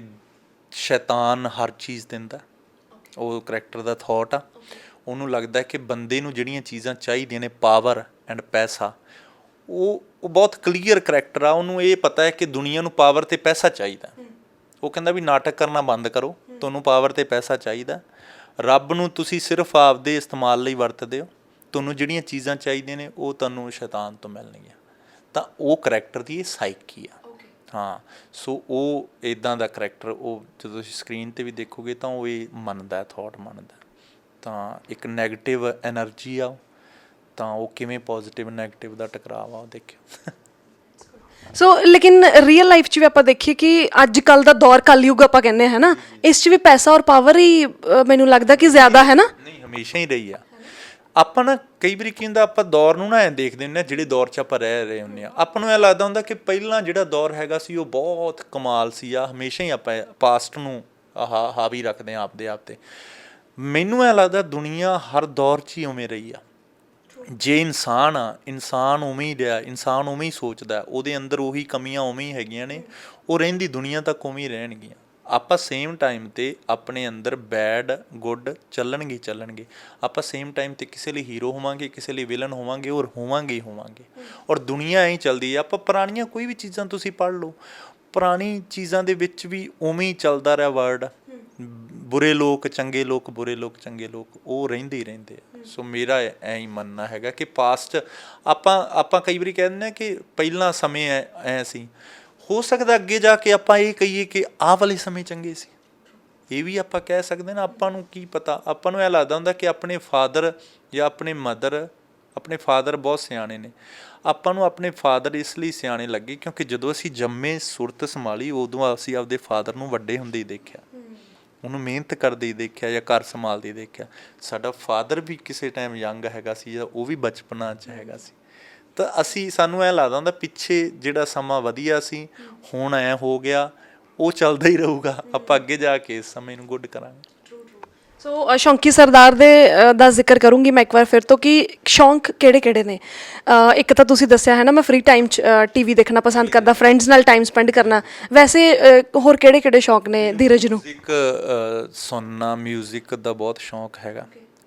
ਸ਼ੈਤਾਨ ਹਰ ਚੀਜ਼ ਦਿੰਦਾ ਉਹ ਕਰੈਕਟਰ ਦਾ ਥਾਟ ਆ। ਉਹਨੂੰ ਲੱਗਦਾ ਕਿ ਬੰਦੇ ਨੂੰ ਜਿਹੜੀਆਂ ਚੀਜ਼ਾਂ ਚਾਹੀਦੀਆਂ ਨੇ ਪਾਵਰ ਐਂਡ ਪੈਸਾ ਉਹ ਉਹ ਬਹੁਤ ਕਲੀਅਰ ਕਰੈਕਟਰ ਆ। ਉਹਨੂੰ ਇਹ ਪਤਾ ਹੈ ਕਿ ਦੁਨੀਆ ਨੂੰ ਪਾਵਰ ਤੇ ਪੈਸਾ ਚਾਹੀਦਾ। ਉਹ ਕਹਿੰਦਾ ਵੀ ਨਾਟਕ ਕਰਨਾ ਬੰਦ ਕਰੋ। ਤੁਹਾਨੂੰ ਪਾਵਰ ਤੇ ਪੈਸਾ ਚਾਹੀਦਾ। ਰੱਬ ਨੂੰ ਤੁਸੀਂ ਸਿਰਫ ਆਪਦੇ ਇਸਤੇਮਾਲ ਲਈ ਵਰਤਦੇ ਹੋ ਤੁਹਾਨੂੰ ਜਿਹੜੀਆਂ ਚੀਜ਼ਾਂ ਚਾਹੀਦੀਆਂ ਨੇ ਉਹ ਤੁਹਾਨੂੰ ਸ਼ੈਤਾਨ ਤੋਂ ਮਿਲਣਗੀਆਂ। ਤਾਂ ਉਹ ਕੈਰੈਕਟਰ ਦੀ ਸਾਈਕੀ ਆ। ਹਾਂ ਸੋ ਉਹ ਇਦਾਂ ਦਾ ਕੈਰੈਕਟਰ ਉਹ ਜਦੋਂ ਤੁਸੀਂ ਸਕਰੀਨ ਤੇ ਵੀ ਦੇਖੋਗੇ ਤਾਂ ਉਹ ਇਹ ਮੰਨਦਾ ਥਾਟ ਮੰਨਦਾ ਤਾਂ ਇੱਕ ਨੈਗੇਟਿਵ એનર્ਜੀ ਆ ਤਾਂ ਉਹ ਕਿਵੇਂ ਪੋਜ਼ਿਟਿਵ ਨੈਗੇਟਿਵ ਦਾ ਟਕਰਾਵਾ ਉਹ ਦੇਖਿਓ। ਸੋ ਲੇਕਿਨ ਰੀਅਲ ਲਾਈਫ 'ਚ ਵੀ ਆਪਾਂ ਦੇਖੀਏ ਕਿ ਅੱਜ ਕੱਲ ਦਾ ਦੌਰ ਕਲਯੁਗ ਆਪਾਂ ਕਹਿੰਦੇ ਹਾਂ ਨਾ ਇਸ 'ਚ ਵੀ ਪੈਸਾ ਔਰ ਪਾਵਰ ਹੀ ਅ, ਮੈਨੂੰ ਲੱਗਦਾ ਕਿ ਜ਼ਿਆਦਾ ਹੈ ਨਾ ਨਹੀਂ ਹਮੇਸ਼ਾ ਹੀ ਰਹੀ ਆ ਆਪਾਂ ਨਾ ਕਈ ਵਾਰੀ ਕੀ ਹੁੰਦਾ ਆਪਾਂ ਦੌਰ ਨੂੰ ਨਾ ਐ ਦੇਖਦੇ ਹੁੰਦੇ ਆ ਜਿਹੜੇ ਦੌਰ 'ਚ ਆਪਾਂ ਰਹਿ ਰਹੇ ਹੁੰਦੇ ਆ ਆਪਾਂ ਨੂੰ ਐ ਲੱਗਦਾ ਹੁੰਦਾ ਕਿ ਪਹਿਲਾਂ ਜਿਹੜਾ ਦੌਰ ਹੈਗਾ ਸੀ ਉਹ ਬਹੁਤ ਕਮਾਲ ਸੀ ਆ ਹਮੇਸ਼ਾ ਹੀ ਆਪਾਂ ਪਾਸਟ ਨੂੰ ਆਹ ਹਾਵੀ ਰੱਖਦੇ ਆ ਆਪਦੇ ਆਪ ਤੇ ਮੈਨੂੰ ਐ ਲੱਗਦਾ ਦੁਨੀਆ ਹਰ ਦੌਰ 'ਚ ਹੀ ਉਵੇਂ ਰਹੀ ਆ ਜੇ ਇਨਸਾਨ ਆ, ਇਨਸਾਨ ਉਵੇਂ ਹੀ ਰਿਹਾ, ਇਨਸਾਨ ਉਵੇਂ ਹੀ ਸੋਚਦਾ, ਉਹਦੇ ਅੰਦਰ ਉਹੀ ਕਮੀਆਂ ਉਵੇਂ ਹੀ ਹੈਗੀਆਂ ਨੇ, ਉਹ ਰਹਿੰਦੀ ਦੁਨੀਆ ਤੱਕ ਉਵੇਂ ਹੀ ਰਹਿਣਗੀਆਂ। ਆਪਾਂ ਸੇਮ ਟਾਈਮ ਤੇ ਆਪਣੇ ਅੰਦਰ ਬੈਡ ਗੁੱਡ ਚੱਲਣਗੇ ਚੱਲਣਗੇ। ਆਪਾਂ ਸੇਮ ਟਾਈਮ ਤੇ ਕਿਸੇ ਲਈ ਹੀਰੋ ਹੋਵਾਂਗੇ, ਕਿਸੇ ਲਈ ਵਿਲਨ ਹੋਵਾਂਗੇ ਔਰ ਹੋਵਾਂਗੇ ਹੀ ਹੋਵਾਂਗੇ। ਔਰ ਦੁਨੀਆ ਐਂ ਹੀ ਚੱਲਦੀ ਹੈ ਆਪਾਂ ਪੁਰਾਣੀਆਂ ਕੋਈ ਵੀ ਚੀਜ਼ਾਂ ਤੁਸੀਂ ਪੜ੍ਹ ਲਓ, ਪੁਰਾਣੀ ਚੀਜ਼ਾਂ ਦੇ ਵਿੱਚ ਵੀ ਉਵੇਂ ਹੀ ਚੱਲਦਾ ਰਿਹਾ ਵਰਡ ਬੁਰੇ ਲੋਕ ਚੰਗੇ ਲੋਕ ਬੁਰੇ ਲੋਕ ਚੰਗੇ ਲੋਕ ਉਹ ਰਹਿੰਦੇ ਹੀ ਰਹਿੰਦੇ ਆ। ਸੋ ਮੇਰਾ ਐ ਹੀ ਮੰਨਣਾ ਹੈਗਾ ਕਿ ਪਾਸਟ ਆਪਾਂ ਆਪਾਂ ਕਈ ਵਾਰੀ ਕਹਿੰਦੇ ਆ ਕਿ ਪਹਿਲਾਂ ਸਮੇਂ ਐ ਐ ਸੀ। ਹੋ ਸਕਦਾ ਅੱਗੇ ਜਾ ਕੇ ਆਪਾਂ ਇਹ ਕਹੀਏ ਕਿ ਆਹ ਵਾਲੇ ਸਮੇਂ ਚੰਗੇ ਸੀ। ਇਹ ਵੀ ਆਪਾਂ ਕਹਿ ਸਕਦੇ ਨਾ ਆਪਾਂ ਨੂੰ ਕੀ ਪਤਾ? ਆਪਾਂ ਨੂੰ ਇਹ ਲੱਗਦਾ ਹੁੰਦਾ ਕਿ ਆਪਣੇ ਫਾਦਰ ਜਾਂ ਆਪਣੇ ਮਦਰ ਆਪਣੇ ਫਾਦਰ ਬਹੁਤ ਸਿਆਣੇ ਨੇ। ਆਪਾਂ ਨੂੰ ਆਪਣੇ ਫਾਦਰ ਇਸ ਲਈ ਸਿਆਣੇ ਲੱਗੇ ਕਿਉਂਕਿ ਜਦੋਂ ਅਸੀਂ ਜੰਮੇ ਸੁਰਤ ਸੰਭਾਲੀ ਉਦੋਂ ਅਸੀਂ ਆਪਦੇ ਫਾਦਰ ਨੂੰ ਵੱਡੇ ਹੁੰਦੇ ਹੀ ਦੇਖਿਆ। ਉਹਨੂੰ ਮਿਹਨਤ ਕਰਦੇ ਹੀ ਦੇਖਿਆ ਜਾਂ ਘਰ ਸੰਭਾਲਦੇ ਦੇਖਿਆ, ਸਾਡਾ ਫਾਦਰ ਵੀ ਕਿਸੇ ਟਾਈਮ ਯੰਗ ਹੈਗਾ ਸੀ ਜਾਂ ਉਹ ਵੀ ਬਚਪਨਾ 'ਚ ਹੈਗਾ ਸੀ। ਤਾਂ ਅਸੀਂ, ਸਾਨੂੰ ਐ ਲੱਗਦਾ ਹੁੰਦਾ ਪਿੱਛੇ ਜਿਹੜਾ ਸਮਾਂ ਵਧੀਆ ਸੀ, ਹੁਣ ਐ ਹੋ ਗਿਆ, ਉਹ ਚੱਲਦਾ ਹੀ ਰਹੂਗਾ। ਆਪਾਂ ਅੱਗੇ ਜਾ ਕੇ ਇਸ ਸਮੇਂ ਨੂੰ ਗੁੱਡ ਕਰਾਂਗੇ। ਸੋ ਸ਼ੌਂਕੀ ਸਰਦਾਰ ਦੇ ਦਾ ਜ਼ਿਕਰ ਕਰੂੰਗੀ ਮੈਂ ਇੱਕ ਵਾਰ ਫਿਰ ਤੋਂ ਕਿ ਸ਼ੌਂਕ ਕਿਹੜੇ-ਕਿਹੜੇ ਨੇ। ਅ, ਇੱਕ ਤਾਂ ਤੁਸੀਂ ਦੱਸਿਆ ਹੈ ਨਾ ਮੈਂ ਫ੍ਰੀ ਟਾਈਮ 'ਚ ਟੀਵੀ ਦੇਖਣਾ ਪਸੰਦ ਕਰਦਾ ਫਰੈਂਡਸ ਨਾਲ ਟਾਈਮ ਸਪੈਂਡ ਕਰਨਾ। ਵੈਸੇ ਹੋਰ ਕਿਹੜੇ-ਕਿਹੜੇ ਸ਼ੌਂਕ ਨੇ ਧੀਰਜ ਨੂੰ? ਮਿਊਜ਼ਿਕ ਸੁਣਨਾ ਮਿਊਜ਼ਿਕ ਦਾ ਬਹੁਤ ਸ਼ੌਂਕ ਹੈਗਾ।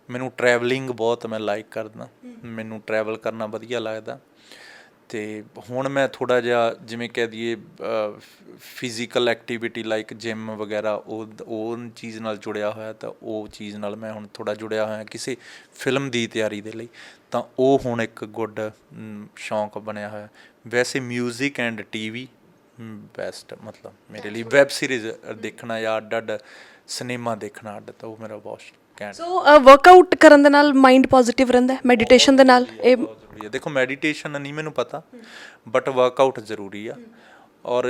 ਮੈਨੂੰ ਟਰੈਵਲਿੰਗ ਬਹੁਤ ਮੈਂ ਲਾਈਕ ਕਰਦਾ। ਮੈਨੂੰ ਟਰੈਵਲ ਕਰਨਾ ਵਧੀਆ ਲੱਗਦਾ। ਤੇ ਹੁਣ ਮੈਂ ਥੋੜਾ ਜਿਹਾ ਜਿਵੇਂ ਕਹਿ ਦਈਏ ਫਿਜ਼ੀਕਲ ਐਕਟੀਵਿਟੀ ਲਾਈਕ ਜਿਮ ਵਗੈਰਾ ਉਹ ਉਹ ਚੀਜ਼ ਨਾਲ ਜੁੜਿਆ ਹੋਇਆ ਤਾਂ ਉਹ ਚੀਜ਼ ਨਾਲ ਮੈਂ ਹੁਣ ਥੋੜਾ ਜੁੜਿਆ ਹੋਇਆ ਕਿਸੇ ਫਿਲਮ ਦੀ ਤਿਆਰੀ ਦੇ ਲਈ। ਤਾਂ ਉਹ ਹੁਣ ਇੱਕ ਗੁੱਡ ਸ਼ੌਂਕ ਬਣਿਆ ਹੋਇਆ। ਵੈਸੇ 뮤직 ਐਂਡ ਟੀਵੀ ਬੈਸਟ ਮਤਲਬ ਮੇਰੇ ਲਈ। ਵੈਬ ਸੀਰੀਜ਼ ਦੇਖਣਾ ਜਾਂ ਅੱਡ ਅੱਡ ਸਿਨੇਮਾ ਦੇਖਣਾ ਅੱਡ ਤਾਂ ਉਹ ਮੇਰਾ ਬਹੁਤ ਘੈਂਟ ਸੋ ਵਰਕਆਊਟ ਕਰਨ ਦੇ ਨਾਲ ਮਾਈਂਡ ਪੋਜ਼ਿਟਿਵ ਰਹਿੰਦਾ ਹੈ ਮੈਡੀਟੇਸ਼ਨ ਦੇ ਨਾਲ। ਇਹ ਬਹੁਤ ਜ਼ਰੂਰੀ ਹੈ। ਦੇਖੋ ਮੈਡੀਟੇਸ਼ਨ ਨਹੀਂ ਮੈਨੂੰ ਪਤਾ ਬਟ ਵਰਕਆਊਟ ਜ਼ਰੂਰੀ ਆ। ਔਰ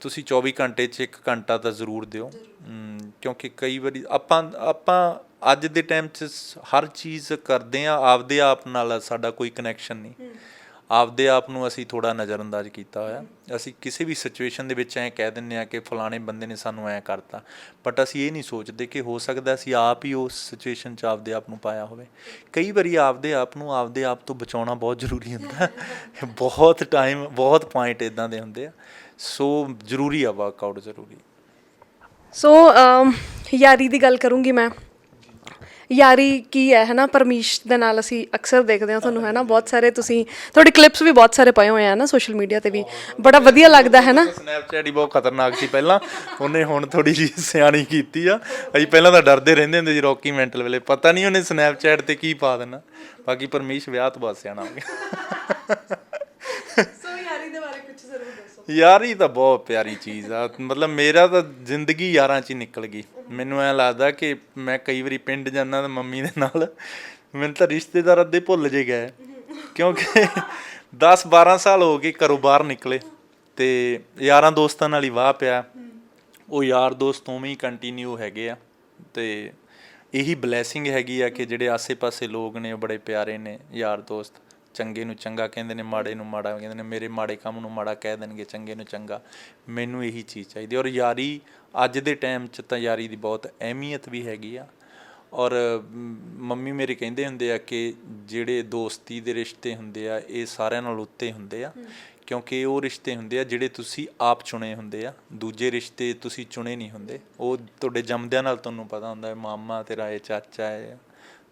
ਤੁਸੀਂ 24 ਘੰਟੇ 'ਚ 1 ਘੰਟਾ ਤਾਂ ਜ਼ਰੂਰ ਦਿਓ। ਕਿਉਂਕਿ ਕਈ ਵਾਰੀ ਆਪਾਂ ਆਪਾਂ ਅੱਜ ਦੇ ਟਾਈਮ 'ਚ ਹਰ ਚੀਜ਼ ਕਰਦੇ ਆ ਆਪਦੇ ਆਪ ਨਾਲ ਸਾਡਾ ਕੋਈ ਕਨੈਕਸ਼ਨ ਨਹੀਂ। ਆਪਦੇ ਆਪ ਨੂੰ ਅਸੀਂ ਥੋੜਾ ਨਜ਼ਰਅੰਦਾਜ਼ ਕੀਤਾ ਹੋਇਆ। ਅਸੀਂ ਕਿਸੇ ਵੀ ਸਿਚੁਏਸ਼ਨ ਦੇ ਵਿੱਚ ਐ ਕਹਿ ਦਿੰਨੇ ਆ ਕਿ ਫਲਾਣੇ ਬੰਦੇ ਨੇ ਸਾਨੂੰ ਐ ਕਰਤਾ। ਬਟ ਅਸੀਂ ਇਹ ਨਹੀਂ ਸੋਚਦੇ ਕਿ ਹੋ ਸਕਦਾ ਅਸੀਂ ਆਪ ਹੀ ਉਸ ਸਿਚੁਏਸ਼ਨ 'ਚ ਆਪਦੇ ਆਪ ਨੂੰ ਪਾਇਆ ਹੋਵੇ। ਕਈ ਵਾਰੀ ਆਪਦੇ ਆਪ ਨੂੰ ਆਪਦੇ ਆਪ ਤੋਂ ਬਚਾਉਣਾ ਬਹੁਤ ਜ਼ਰੂਰੀ ਹੁੰਦਾ। ਬਹੁਤ ਟਾਈਮ ਬਹੁਤ ਪੁਆਇੰਟ ਇਦਾਂ ਦੇ ਹੁੰਦੇ ਆ। ਸੋ ਜ਼ਰੂਰੀ ਆ ਵਰਕਆਊਟ ਜ਼ਰੂਰੀ। ਸੋ ਯਾਰੀ ਦੀ ਗੱਲ ਕਰੂੰਗੀ ਮੈਂ। ਯਾਰੀ ਕੀ ਹੈ ਹੈ ਨਾ ਪਰਮੀਸ਼ ਦੇ ਨਾਲ ਅਸੀਂ ਅਕਸਰ ਦੇਖਦੇ ਹਾਂ ਤੁਹਾਨੂੰ ਹੈ ਨਾ ਬਹੁਤ ਸਾਰੇ ਤੁਸੀਂ ਤੁਹਾਡੇ ਕਲਿੱਪਸ ਵੀ ਬਹੁਤ ਸਾਰੇ ਪਏ ਹੋਏ ਆ ਨਾ ਸੋਸ਼ਲ ਮੀਡੀਆ ਤੇ ਵੀ। ਬੜਾ ਵਧੀਆ ਲੱਗਦਾ ਹੈ ਨਾ ਸਨੈਪਚੈਟ ਹੀ ਬਹੁਤ ਖਤਰਨਾਕ ਸੀ ਪਹਿਲਾਂ। ਉਹਨੇ ਹੁਣ ਥੋੜੀ ਜਿਹੀ ਸਿਆਣੀ ਕੀਤੀ ਆ। ਅਸੀਂ ਪਹਿਲਾਂ ਤਾਂ ਡਰਦੇ ਰਹਿੰਦੇ ਹੁੰਦੇ ਸੀ ਰੌਕੀ ਮੈਂਟਲ ਵੇਲੇ। ਪਤਾ ਨਹੀਂ ਉਹਨੇ ਸਨੈਪਚੈਟ ਤੇ ਕੀ ਪਾ ਦੇਣਾ। ਬਾਕੀ ਪਰਮੇਸ਼ ਵਿਆਹ ਤੋਂ ਬਾਅਦ ਸਿਆਣਾ ਹੋ ਗਿਆ ਸੋ ਯਾਰੀ ਦੇ ਬਾਰੇ ਕੁਝ ਜ਼ਰੂਰ ਦੱਸੋ ਯਾਰੀ ਤਾਂ ਬਹੁਤ ਪਿਆਰੀ ਚੀਜ਼ ਆ। ਮਤਲਬ ਮੇਰਾ ਤਾਂ ਜ਼ਿੰਦਗੀ ਯਾਰਾਂ 'ਚ ਹੀ ਨਿਕਲ ਗਈ। ਮੈਨੂੰ ਐ ਲੱਗਦਾ ਕਿ ਮੈਂ ਕਈ ਵਾਰੀ ਪਿੰਡ ਜਾਂਦਾ ਤਾਂ ਮੰਮੀ ਦੇ ਨਾਲ। ਮੈਨੂੰ ਤਾਂ ਰਿਸ਼ਤੇਦਾਰ ਅੱਧੇ ਭੁੱਲ ਜੇ ਗਏ। ਕਿਉਂਕਿ 10 12 ਸਾਲ ਹੋ ਗਏ ਘਰੋਂ ਬਾਹਰ ਨਿਕਲੇ ਤੇ ਯਾਰਾਂ ਦੋਸਤਾਂ ਨਾਲ ਹੀ ਵਾਹ ਪਿਆ। ਉਹ ਯਾਰ ਦੋਸਤ ਉਵੇਂ ਹੀ ਕੰਟੀਨਿਊ ਹੈਗੇ ਆ। ਤੇ ਇਹੀ ਬਲੇਸਿੰਗ ਹੈਗੀ ਆ ਕਿ ਜਿਹੜੇ ਆਸੇ-ਪਾਸੇ ਲੋਕ ਨੇ, ਉਹ ਬੜੇ ਪਿਆਰੇ ਨੇ ਯਾਰ ਦੋਸਤ। ਚੰਗੇ ਨੂੰ ਚੰਗਾ ਕਹਿੰਦੇ ਨੇ ਮਾੜੇ ਨੂੰ ਮਾੜਾ ਕਹਿੰਦੇ ਨੇ ਮੇਰੇ ਮਾੜੇ ਕੰਮ ਨੂੰ ਮਾੜਾ ਕਹਿ ਦੇਣਗੇ ਚੰਗੇ ਨੂੰ ਚੰਗਾ। ਮੈਨੂੰ ਇਹੀ ਚੀਜ਼ ਚਾਹੀਦੀ ਔਰ ਯਾਰੀ ਅੱਜ ਦੇ ਟਾਈਮ 'ਚ ਤਾਂ ਯਾਰੀ ਦੀ ਬਹੁਤ ਅਹਿਮੀਅਤ ਵੀ ਹੈਗੀ ਆ। ਔਰ ਮੰਮੀ ਮੇਰੇ ਕਹਿੰਦੇ ਹੁੰਦੇ ਆ ਕਿ ਜਿਹੜੇ ਦੋਸਤੀ ਦੇ ਰਿਸ਼ਤੇ ਹੁੰਦੇ ਆ ਇਹ ਸਾਰਿਆਂ ਨਾਲ ਉੱਤੇ ਹੁੰਦੇ ਆ। ਕਿਉਂਕਿ ਉਹ ਰਿਸ਼ਤੇ ਹੁੰਦੇ ਆ ਜਿਹੜੇ ਤੁਸੀਂ ਆਪ ਚੁਣੇ ਹੁੰਦੇ ਆ। ਦੂਜੇ ਰਿਸ਼ਤੇ ਤੁਸੀਂ ਚੁਣੇ ਨਹੀਂ ਹੁੰਦੇ। ਉਹ ਤੁਹਾਡੇ ਜੰਮਦਿਆਂ ਨਾਲ ਤੁਹਾਨੂੰ ਪਤਾ ਹੁੰਦਾ ਹੈ ਮਾਮਾ ਤੇਰਾ ਇਹ ਚਾਚਾ ਹੈ।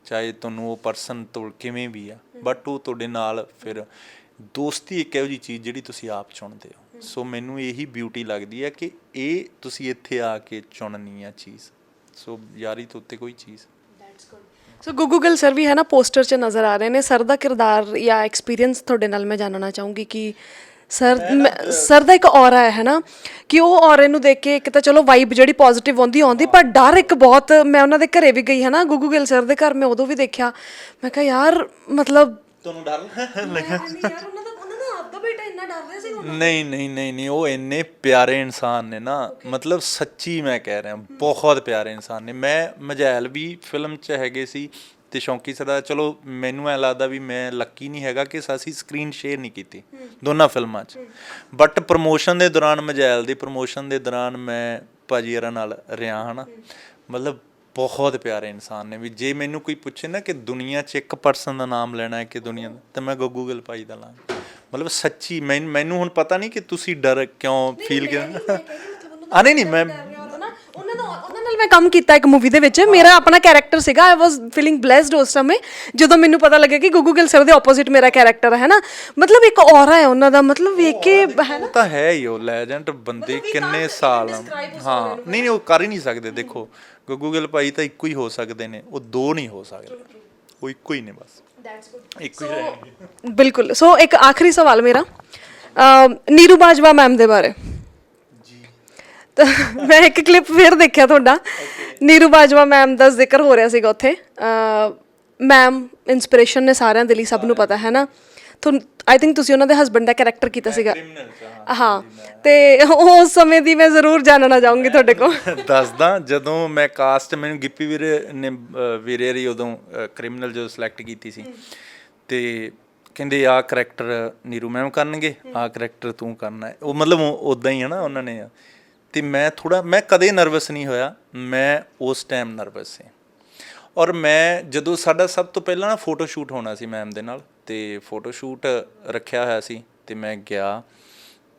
ਚਾਹੇ ਤੁਹਾਨੂੰ ਉਹ ਪਰਸਨ ਤੋਂ ਕਿਵੇਂ ਵੀ ਆ ਬਟ ਉਹ ਤੁਹਾਡੇ ਨਾਲ ਫਿਰ ਦੋਸਤੀ ਇੱਕ ਇਹੋ ਜੀ ਚੀਜ਼ ਜਿਹੜੀ ਤੁਸੀਂ ਆਪ ਚੁਣਦੇ ਹੋ। ਸੋ ਮੈਨੂੰ ਇਹੀ ਬਿਊਟੀ ਲੱਗਦੀ ਹੈ ਕਿ ਇਹ ਤੁਸੀਂ ਇੱਥੇ ਆ ਕੇ ਚੁਣਨੀ ਆ ਚੀਜ਼। ਸੋ ਯਾਰੀ ਤੋਂ ਉੱਤੇ ਕੋਈ ਚੀਜ਼। ਸੋ ਗੁੱਗੂ ਗਿੱਲ ਸਰ ਵੀ ਹੈ ਨਾ ਪੋਸਟਰ 'ਚ ਨਜ਼ਰ ਆ ਰਹੇ ਨੇ। ਸਰ ਦਾ ਕਿਰਦਾਰ ਜਾਂ ਐਕਸਪੀਰੀਅੰਸ ਤੁਹਾਡੇ ਨਾਲ ਮੈਂ ਜਾਣਨਾ ਚਾਹੂੰਗੀ ਕਿ ਸਰ ਮੈਂ- ਸਰ ਦਾ ਇੱਕ ਔਰਾ ਹੈ ਨਾ ਕਿ ਉਹ ਔਰੇ ਨੂੰ ਦੇਖ ਕੇ ਇੱਕ ਤਾਂ ਚਲੋ ਵਾਈਬ ਜਿਹੜੀ ਪੋਜ਼ਿਟਿਵ ਆਉਂਦੀ ਆਉਂਦੀ ਪਰ ਡਰ ਇੱਕ ਬਹੁਤ ਮੈਂ ਉਹਨਾਂ ਦੇ ਘਰੇ ਵੀ ਗਈ ਹੈ ਨਾ ਗੁੱਗੂ ਗਿੱਲ ਸਰ ਦੇ ਘਰ ਮੈਂ ਉਦੋਂ ਵੀ ਦੇਖਿਆ। ਮੈਂ ਕਿਹਾ ਯਾਰ ਮਤਲਬ ਤੁਹਾਨੂੰ ਡਰ ਯਾਰ ਉਹਨਾਂ ਦਾ ਉਹਨਾਂ ਦਾ ਆਪਦਾ ਬੇਟਾ ਇੰਨਾ ਡਰ ਰਿਹਾ ਸੀ ਨਹੀਂ ਨਹੀਂ ਨਹੀਂ ਨਹੀਂ ਉਹ ਇੰਨੇ ਪਿਆਰੇ ਇਨਸਾਨ ਨੇ ਨਾ। ਮਤਲਬ ਸੱਚੀ ਮੈਂ ਕਹਿ ਰਿਹਾ ਬਹੁਤ ਪਿਆਰੇ ਇਨਸਾਨ ਨੇ। ਮੈਂ ਮਜੈਲ ਵੀ ਫਿਲਮ 'ਚ ਹੈਗੇ ਸੀ। ਤੇ ਸ਼ੌਂਕੀ ਸਰਦਾਰ ਚਲੋ ਮੈਨੂੰ ਐ ਲੱਗਦਾ ਵੀ ਮੈਂ ਲੱਕੀ ਨਹੀਂ ਹੈਗਾ ਕਿ ਅਸੀਂ ਸਕਰੀਨ ਸ਼ੇਅਰ ਨਹੀਂ ਕੀਤੀ ਦੋਨਾਂ ਫਿਲਮਾਂ 'ਚ। ਬਟ ਪ੍ਰੋਮੋਸ਼ਨ ਦੇ ਦੌਰਾਨ ਮਜੈਲ ਦੀ ਪ੍ਰੋਮੋਸ਼ਨ ਦੇ ਦੌਰਾਨ ਮੈਂ ਭਾਜੀ ਹਰਾਂ ਨਾਲ ਰਿਹਾ ਹਨਾ। ਮਤਲਬ ਬਹੁਤ ਪਿਆਰੇ ਇਨਸਾਨ ਨੇ ਵੀ ਜੇ ਮੈਨੂੰ ਕੋਈ ਪੁੱਛੇ ਨਾ ਕਿ ਦੁਨੀਆ 'ਚ ਇੱਕ ਪਰਸਨ ਦਾ ਨਾਮ ਲੈਣਾ ਹੈ ਕਿ ਦੁਨੀਆ ਦਾ ਤਾਂ ਮੈਂ ਗੱਗੂ ਗਿੱਲ ਭਾਈ ਦਾ ਲਾਂ। ਮਤਲਬ ਸੱਚੀ ਮੈਨ- ਹੁਣ ਪਤਾ ਨਹੀਂ ਕਿ ਤੁਸੀਂ ਡਰ ਕਿਉਂ ਫੀਲ ਕੀਤਾ ਆ ਨਹੀਂ ਨਹੀਂ ਮੈਂ ਉਹਨਾਂ ਦਾ ਉਹਨਾਂ ਨਾਲ ਮੈਂ ਕੰਮ ਕੀਤਾ ਇੱਕ ਮੂਵੀ ਦੇ ਵਿੱਚ ਮੇਰਾ ਆਪਣਾ ਕੈਰੈਕਟਰ ਸੀਗਾ ਆਈ ਵਾਸ ਫੀਲਿੰਗ ਬlesed ਉਸ ਸਮੇਂ ਜਦੋਂ ਮੈਨੂੰ ਪਤਾ ਲੱਗਿਆ ਕਿ ਗੁੱਗੂ ਗਿੱਲ ਸਰ ਦੇ ਆਪੋਜ਼ਿਟ ਮੇਰਾ ਕੈਰੈਕਟਰ ਹੈ ਨਾ। ਮਤਲਬ ਇੱਕ ਔਰਾ ਹੈ ਉਹਨਾਂ ਦਾ ਮਤਲਬ ਵੇਖ ਕੇ ਹੈ ਉਹ ਤਾਂ ਹੈ ਹੀ ਉਹ ਲੈਜੈਂਡ ਬੰਦੇ ਕਿੰਨੇ ਸਾਲ। ਹਾਂ ਨਹੀਂ ਨਹੀਂ ਉਹ ਕਰ ਹੀ ਨਹੀਂ ਸਕਦੇ ਦੇਖੋ। ਗੱਗੂ ਗਿੱਲ ਭਾਈ ਤਾਂ ਇੱਕੋ ਹੀ ਹੋ ਸਕਦੇ ਨੇ ਉਹ ਦੋ ਨਹੀਂ ਹੋ ਸਕਦੇ। ਉਹ ਇੱਕੋ ਹੀ ਨੇ ਬਸ। ਇੱਕੋ ਹੀ ਰਹਿਣਗੇ। ਬਿਲਕੁਲ। ਸੋ ਇੱਕ ਆਖਰੀ ਸਵਾਲ ਮੇਰਾ ਨੀਰੂ ਬਾਜਵਾ ਮੈਮ ਦੇ ਬਾਰੇ। ਤਾਂ ਮੈਂ ਇੱਕ ਕਲਿੱਪ ਫੇਰ ਦੇਖਿਆ ਤੁਹਾਡਾ। ਨੀਰੂ ਬਾਜਵਾ ਮੈਮ ਦਾ ਜ਼ਿਕਰ ਹੋ ਰਿਹਾ ਸੀਗਾ ਉੱਥੇ। ਮੈਮ ਇਨਸਪੀਰੇਸ਼ਨ ਨੇ ਸਾਰਿਆਂ ਦੇ ਲਈ ਸਭ ਨੂੰ ਪਤਾ ਹੈ ਨਾ? ਤੁਹਾਨੂੰ ਆਈ ਥਿੰਕ ਤੁਸੀਂ ਉਹਨਾਂ ਦੇ ਹਸਬੰਡ ਦਾ ਕੈਰੈਕਟਰ ਕੀਤਾ ਸੀਗਾ। ਹਾਂ। ਤੇ ਉਸ ਸਮੇਂ ਦੀ ਮੈਂ ਜ਼ਰੂਰ ਜਾਣਨਾ ਚਾਹੂੰਗੀ ਤੁਹਾਡੇ ਕੋਲ। ਦੱਸਦਾ ਜਦੋਂ ਮੈਂ ਕਾਸਟ ਮੈਨੂੰ ਗਿੱਪੀ ਵੀਰੇ ਨੇ ਵੀਰੇ ਰੀ ਉਦੋਂ ਕ੍ਰਿਮੀਨਲ ਜਦੋਂ ਸਿਲੈਕਟ ਕੀਤੀ ਸੀ। ਤੇ ਕਹਿੰਦੇ ਆਹ ਕਰੈਕਟਰ ਨੀਰੂ ਮੈਮ ਕਰਨਗੇ ਆਹ ਕਰੈਕਟਰ ਤੂੰ ਕਰਨਾ ਉਹ ਮਤਲਬ ਉਦਾਂ ਹੀ ਹੈ ਨਾ ਉਹਨਾਂ ਨੇ। ਤੇ ਮੈਂ ਥੋੜਾ ਮੈਂ ਕਦੇ ਨਰਵਸ ਨਹੀਂ ਹੋਇਆ, ਮੈਂ ਉਸ ਟਾਈਮ ਨਰਵਸ ਸੀ। ਔਰ ਮੈਂ ਜਦੋਂ ਸਾਡਾ ਸਭ ਤੋਂ ਪਹਿਲਾਂ ਨਾ ਫੋਟੋ ਸ਼ੂਟ ਹੋਣਾ ਸੀ ਮੈਮ ਦੇ ਨਾਲ, ਤੇ ਫੋਟੋ ਸ਼ੂਟ ਰੱਖਿਆ ਹੋਇਆ ਸੀ, ਤੇ ਮੈਂ ਗਿਆ,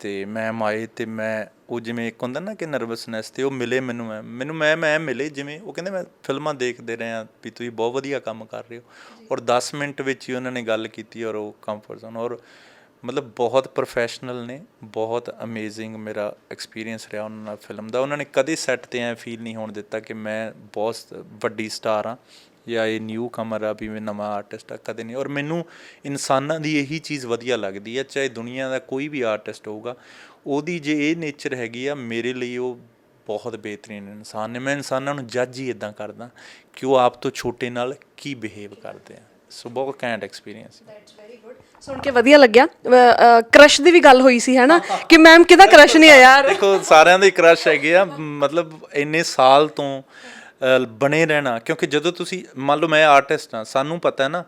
ਤੇ ਮੈਮ ਆਏ, ਤੇ ਮੈਂ ਉਹ ਜਿਵੇਂ ਇੱਕ ਹੁੰਦਾ ਨਾ ਕਿ ਨਰਵਸਨੈਸ ਤੇ ਉਹ ਮਿਲੇ ਮੈਨੂੰ ਮੈਂ ਮੈਨੂੰ ਮੈਂ ਮੈਂ ਮਿਲੇ ਜਿਵੇਂ, ਉਹ ਕਹਿੰਦੇ ਮੈਂ ਫਿਲਮਾਂ ਦੇਖਦੇ ਰਹੇ ਆ ਵੀ ਤੁਸੀਂ ਬਹੁਤ ਵਧੀਆ ਕੰਮ ਕਰ ਰਹੇ ਹੋ। ਔਰ 10 ਮਿੰਟ ਵਿੱਚ ਹੀ ਉਹਨਾਂ ਨੇ ਗੱਲ ਕੀਤੀ ਔਰ ਉਹ ਕੰਫਰਟ ਜ਼ੋਨ ਔਰ ਮਤਲਬ ਬਹੁਤ ਪ੍ਰੋਫੈਸ਼ਨਲ ਨੇ, ਬਹੁਤ ਅਮੇਜ਼ਿੰਗ ਮੇਰਾ ਐਕਸਪੀਰੀਅੰਸ ਰਿਹਾ ਉਹਨਾਂ ਨਾਲ ਫਿਲਮ ਦਾ। ਉਹਨਾਂ ਨੇ ਕਦੇ ਸੈੱਟ ਤੇ ਐ ਫੀਲ ਨਹੀਂ ਹੋਣ ਦਿੱਤਾ ਕਿ ਮੈਂ ਬਹੁਤ ਵੱਡੀ ਸਟਾਰ ਆ ਜਾਂ ਇਹ ਨਿਊ ਕਮਰ ਆ ਵੀ ਮੈਂ ਨਵਾਂ ਆਰਟਿਸਟ ਆ, ਕਦੇ ਨਹੀਂ। ਔਰ ਮੈਨੂੰ ਇਨਸਾਨਾਂ ਦੀ ਇਹੀ ਚੀਜ਼ ਵਧੀਆ ਲੱਗਦੀ ਹੈ ਚਾਹੇ ਦੁਨੀਆ ਦਾ ਕੋਈ ਵੀ ਆਰਟਿਸਟ ਹੋਊਗਾ, ਉਹਦੀ ਜੇ ਇਹ ਨੇਚਰ ਹੈਗੀ ਆ, ਮੇਰੇ ਲਈ ਉਹ ਬਹੁਤ ਬਿਹਤਰੀਨ ਇਨਸਾਨ ਨੇ। ਮੈਂ ਇਨਸਾਨਾਂ ਨੂੰ ਜੱਜ ਹੀ ਇਦਾਂ ਕਰਦਾ ਕਿ ਉਹ ਆਪ ਤੋਂ ਛੋਟੇ ਨਾਲ ਕੀ ਬਿਹੇਵ ਕਰਦੇ ਆ। ਸੋ ਬਹੁਤ ਕੈਂਟ ਐਕਸਪੀਰੀਅੰਸ ਸੁਣ ਕੇ ਵਧੀਆ ਲੱਗਿਆ। ਕ੍ਰਸ਼ ਦੀ ਵੀ ਗੱਲ ਹੋਈ ਸੀ ਹੈ ਕਿ ਮੈਮ ਕਿਹਦਾ ਕ੍ਰਸ਼ ਨਹੀਂ ਆ ਯਾਰ? ਦੇਖੋ, ਸਾਰਿਆਂ ਦੇ ਕ੍ਰਸ਼ ਹੈਗੇ ਆ। ਮਤਲਬ ਇੰਨੇ ਸਾਲ ਤੋਂ ਬਣੇ ਰਹਿਣਾ। ਕਿਉਂਕਿ ਜਦੋਂ ਤੁਸੀਂ, ਮੰਨ ਲਓ ਮੈਂ ਆਰਟਿਸਟ ਹਾਂ ਸਾਨੂੰ ਪਤਾ ਹੈ ਨਾ,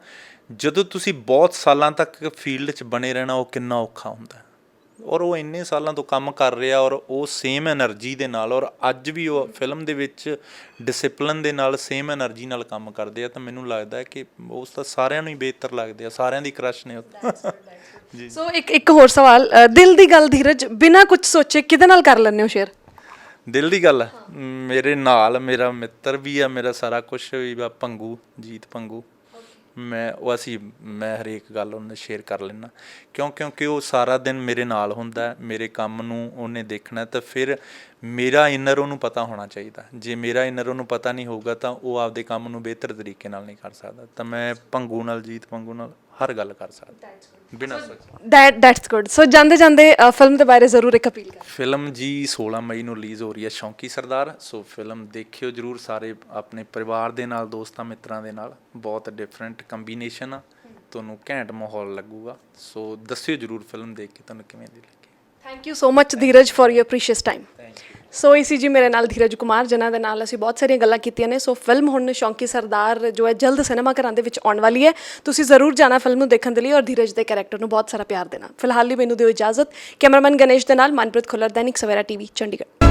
ਜਦੋਂ ਤੁਸੀਂ ਬਹੁਤ ਸਾਲਾਂ ਤੱਕ ਫੀਲਡ 'ਚ ਬਣੇ ਰਹਿਣਾ, ਉਹ ਕਿੰਨਾ ਔਖਾ ਹੁੰਦਾ। ਹੈ ਔਰ ਉਹ ਇੰਨੇ ਸਾਲਾਂ ਤੋਂ ਕੰਮ ਕਰ ਰਿਹਾ ਔਰ ਉਹ ਸੇਮ એનર્ਜੀ ਦੇ ਨਾਲ ਔਰ ਅੱਜ ਵੀ ਉਹ ਫਿਲਮ ਦੇ ਵਿੱਚ ਡਿਸਪਲਿਨ ਦੇ ਨਾਲ ਸੇਮ એનર્ਜੀ ਨਾਲ ਕੰਮ ਕਰਦੇ ਆ ਤਾਂ ਮੈਨੂੰ ਲੱਗਦਾ ਹੈ ਕਿ ਉਸ ਤਾਂ ਸਾਰਿਆਂ ਨੂੰ ਹੀ ਬਿਹਤਰ ਲੱਗਦੇ ਆ ਸਾਰਿਆਂ ਦੀ ਕ੍ਰਸ਼ ਨੇ ਉਹ। ਜੀ। ਸੋ ਇੱਕ ਇੱਕ ਹੋਰ ਸਵਾਲ ਦਿਲ ਦੀ ਗੱਲ ਧੀਰਜ ਬਿਨਾਂ ਕੁਝ ਸੋਚੇ ਕਿਹਦੇ ਨਾਲ ਕਰ ਲੈਣੇ ਹੋ ਸ਼ੇਅਰ ਦਿਲ ਦੀ ਗੱਲ ਮੇਰੇ ਨਾਲ ਮੇਰਾ ਮਿੱਤਰ ਵੀ ਆ ਮੇਰਾ ਸਾਰਾ ਕੁਝ ਵੀ ਆ ਪੰਗੂ ਜੀਤ ਪੰਗੂ। ਮੈਂ, ਉਹ ਅਸੀਂ, ਮੈਂ ਹਰੇਕ ਗੱਲ ਉਹਨਾਂ ਉਹਨੇ ਸ਼ੇਅਰ ਕਰ ਲੈਣਾ ਕਿਉਂ, ਕਿਉਂਕਿ ਉਹ ਸਾਰਾ ਦਿਨ ਮੇਰੇ ਨਾਲ ਹੁੰਦਾ ਮੇਰੇ ਕੰਮ ਨੂੰ ਉਹਨੇ ਦੇਖਣਾ ਤਾਂ ਫਿਰ ਮੇਰਾ ਇਨਰ ਉਹਨੂੰ ਪਤਾ ਹੋਣਾ ਚਾਹੀਦਾ। ਜੇ ਮੇਰਾ ਇਨਰ ਉਹਨੂੰ ਪਤਾ ਨਹੀਂ ਹੋਊਗਾ, ਤਾਂ ਉਹ ਆਪਦੇ ਕੰਮ ਨੂੰ ਬਿਹਤਰ ਤਰੀਕੇ ਨਾਲ ਨਹੀਂ ਕਰ ਸਕਦਾ। ਤਾਂ ਮੈਂ ਪੰਗੂ ਨਾਲ, ਜੀਤ ਪੰਗੂ ਨਾਲ ਹਰ ਗੱਲ ਕਰ ਸਕਦੇ। ਬਿਨਾਂ ਸੋਚੇ। ਦੈਟ ਦੈਟਸ ਗੁੱਡ ਸੋ ਜਾਂਦੇ ਜਾਂਦੇ ਫਿਲਮ ਦੇ ਬਾਰੇ ਜ਼ਰੂਰ ਇੱਕ ਅਪੀਲ ਕਰ। ਫਿਲਮ ਜੀ 16 ਮਈ ਨੂੰ ਰਿਲੀਜ਼ ਹੋ ਰਹੀ ਹੈ ਸ਼ੌਂਕੀ ਸਰਦਾਰ। ਸੋ ਫਿਲਮ ਦੇਖਿਓ ਜ਼ਰੂਰ ਸਾਰੇ ਆਪਣੇ ਪਰਿਵਾਰ ਦੇ ਨਾਲ ਦੋਸਤਾਂ ਮਿੱਤਰਾਂ ਦੇ ਨਾਲ। ਬਹੁਤ ਡਿਫਰੈਂਟ ਕੰਬੀਨੇਸ਼ਨ ਆ। ਤੁਹਾਨੂੰ ਘੈਂਟ ਮਾਹੌਲ ਲੱਗੂਗਾ। ਸੋ ਦੱਸਿਓ ਜ਼ਰੂਰ ਫਿਲਮ ਦੇਖ ਕੇ ਤੁਹਾਨੂੰ ਕਿਵੇਂ ਦੀ ਲੱਗੀ। Thank you so much Dheeraj for your precious time thank you so ਇਸੀ ਜੀ ਮੇਰੇ ਨਾਲ ਧੀਰਜ ਕੁਮਾਰ, ਜਿਨ੍ਹਾਂ ਦੇ ਨਾਲ ਅਸੀਂ ਬਹੁਤ ਸਾਰੀਆਂ ਗੱਲਾਂ ਕੀਤੀਆਂ ਨੇ। ਸੋ ਫਿਲਮ ਹੁਣ ਸ਼ੌਂਕੀ ਸਰਦਾਰ ਜੋ ਹੈ, ਜਲਦ ਸਿਨੇਮਾ ਘਰਾਂ ਦੇ ਵਿੱਚ ਆਉਣ ਵਾਲੀ ਹੈ। ਤੁਸੀਂ ਜ਼ਰੂਰ ਜਾਣਾ ਫਿਲਮ ਨੂੰ ਦੇਖਣ ਦੇ ਲਈ ਔਰ ਧੀਰਜ ਦੇ ਕੈਰੈਕਟਰ ਨੂੰ ਬਹੁਤ ਸਾਰਾ ਪਿਆਰ ਦੇਣਾ। ਫਿਲਹਾਲ ਲਈ ਮੈਨੂੰ ਦਿਓ ਇਜਾਜ਼ਤ। ਕੈਮਰਾਮੈਨ ਗਣੇਸ਼ ਦੇ ਨਾਲ ਮਨਪ੍ਰੀਤ ਖੁੱਲਰ ਦੈਨਿਕ ਸਵੇਰਾ ਟੀਵੀ ਚੰਡੀਗੜ੍ਹ।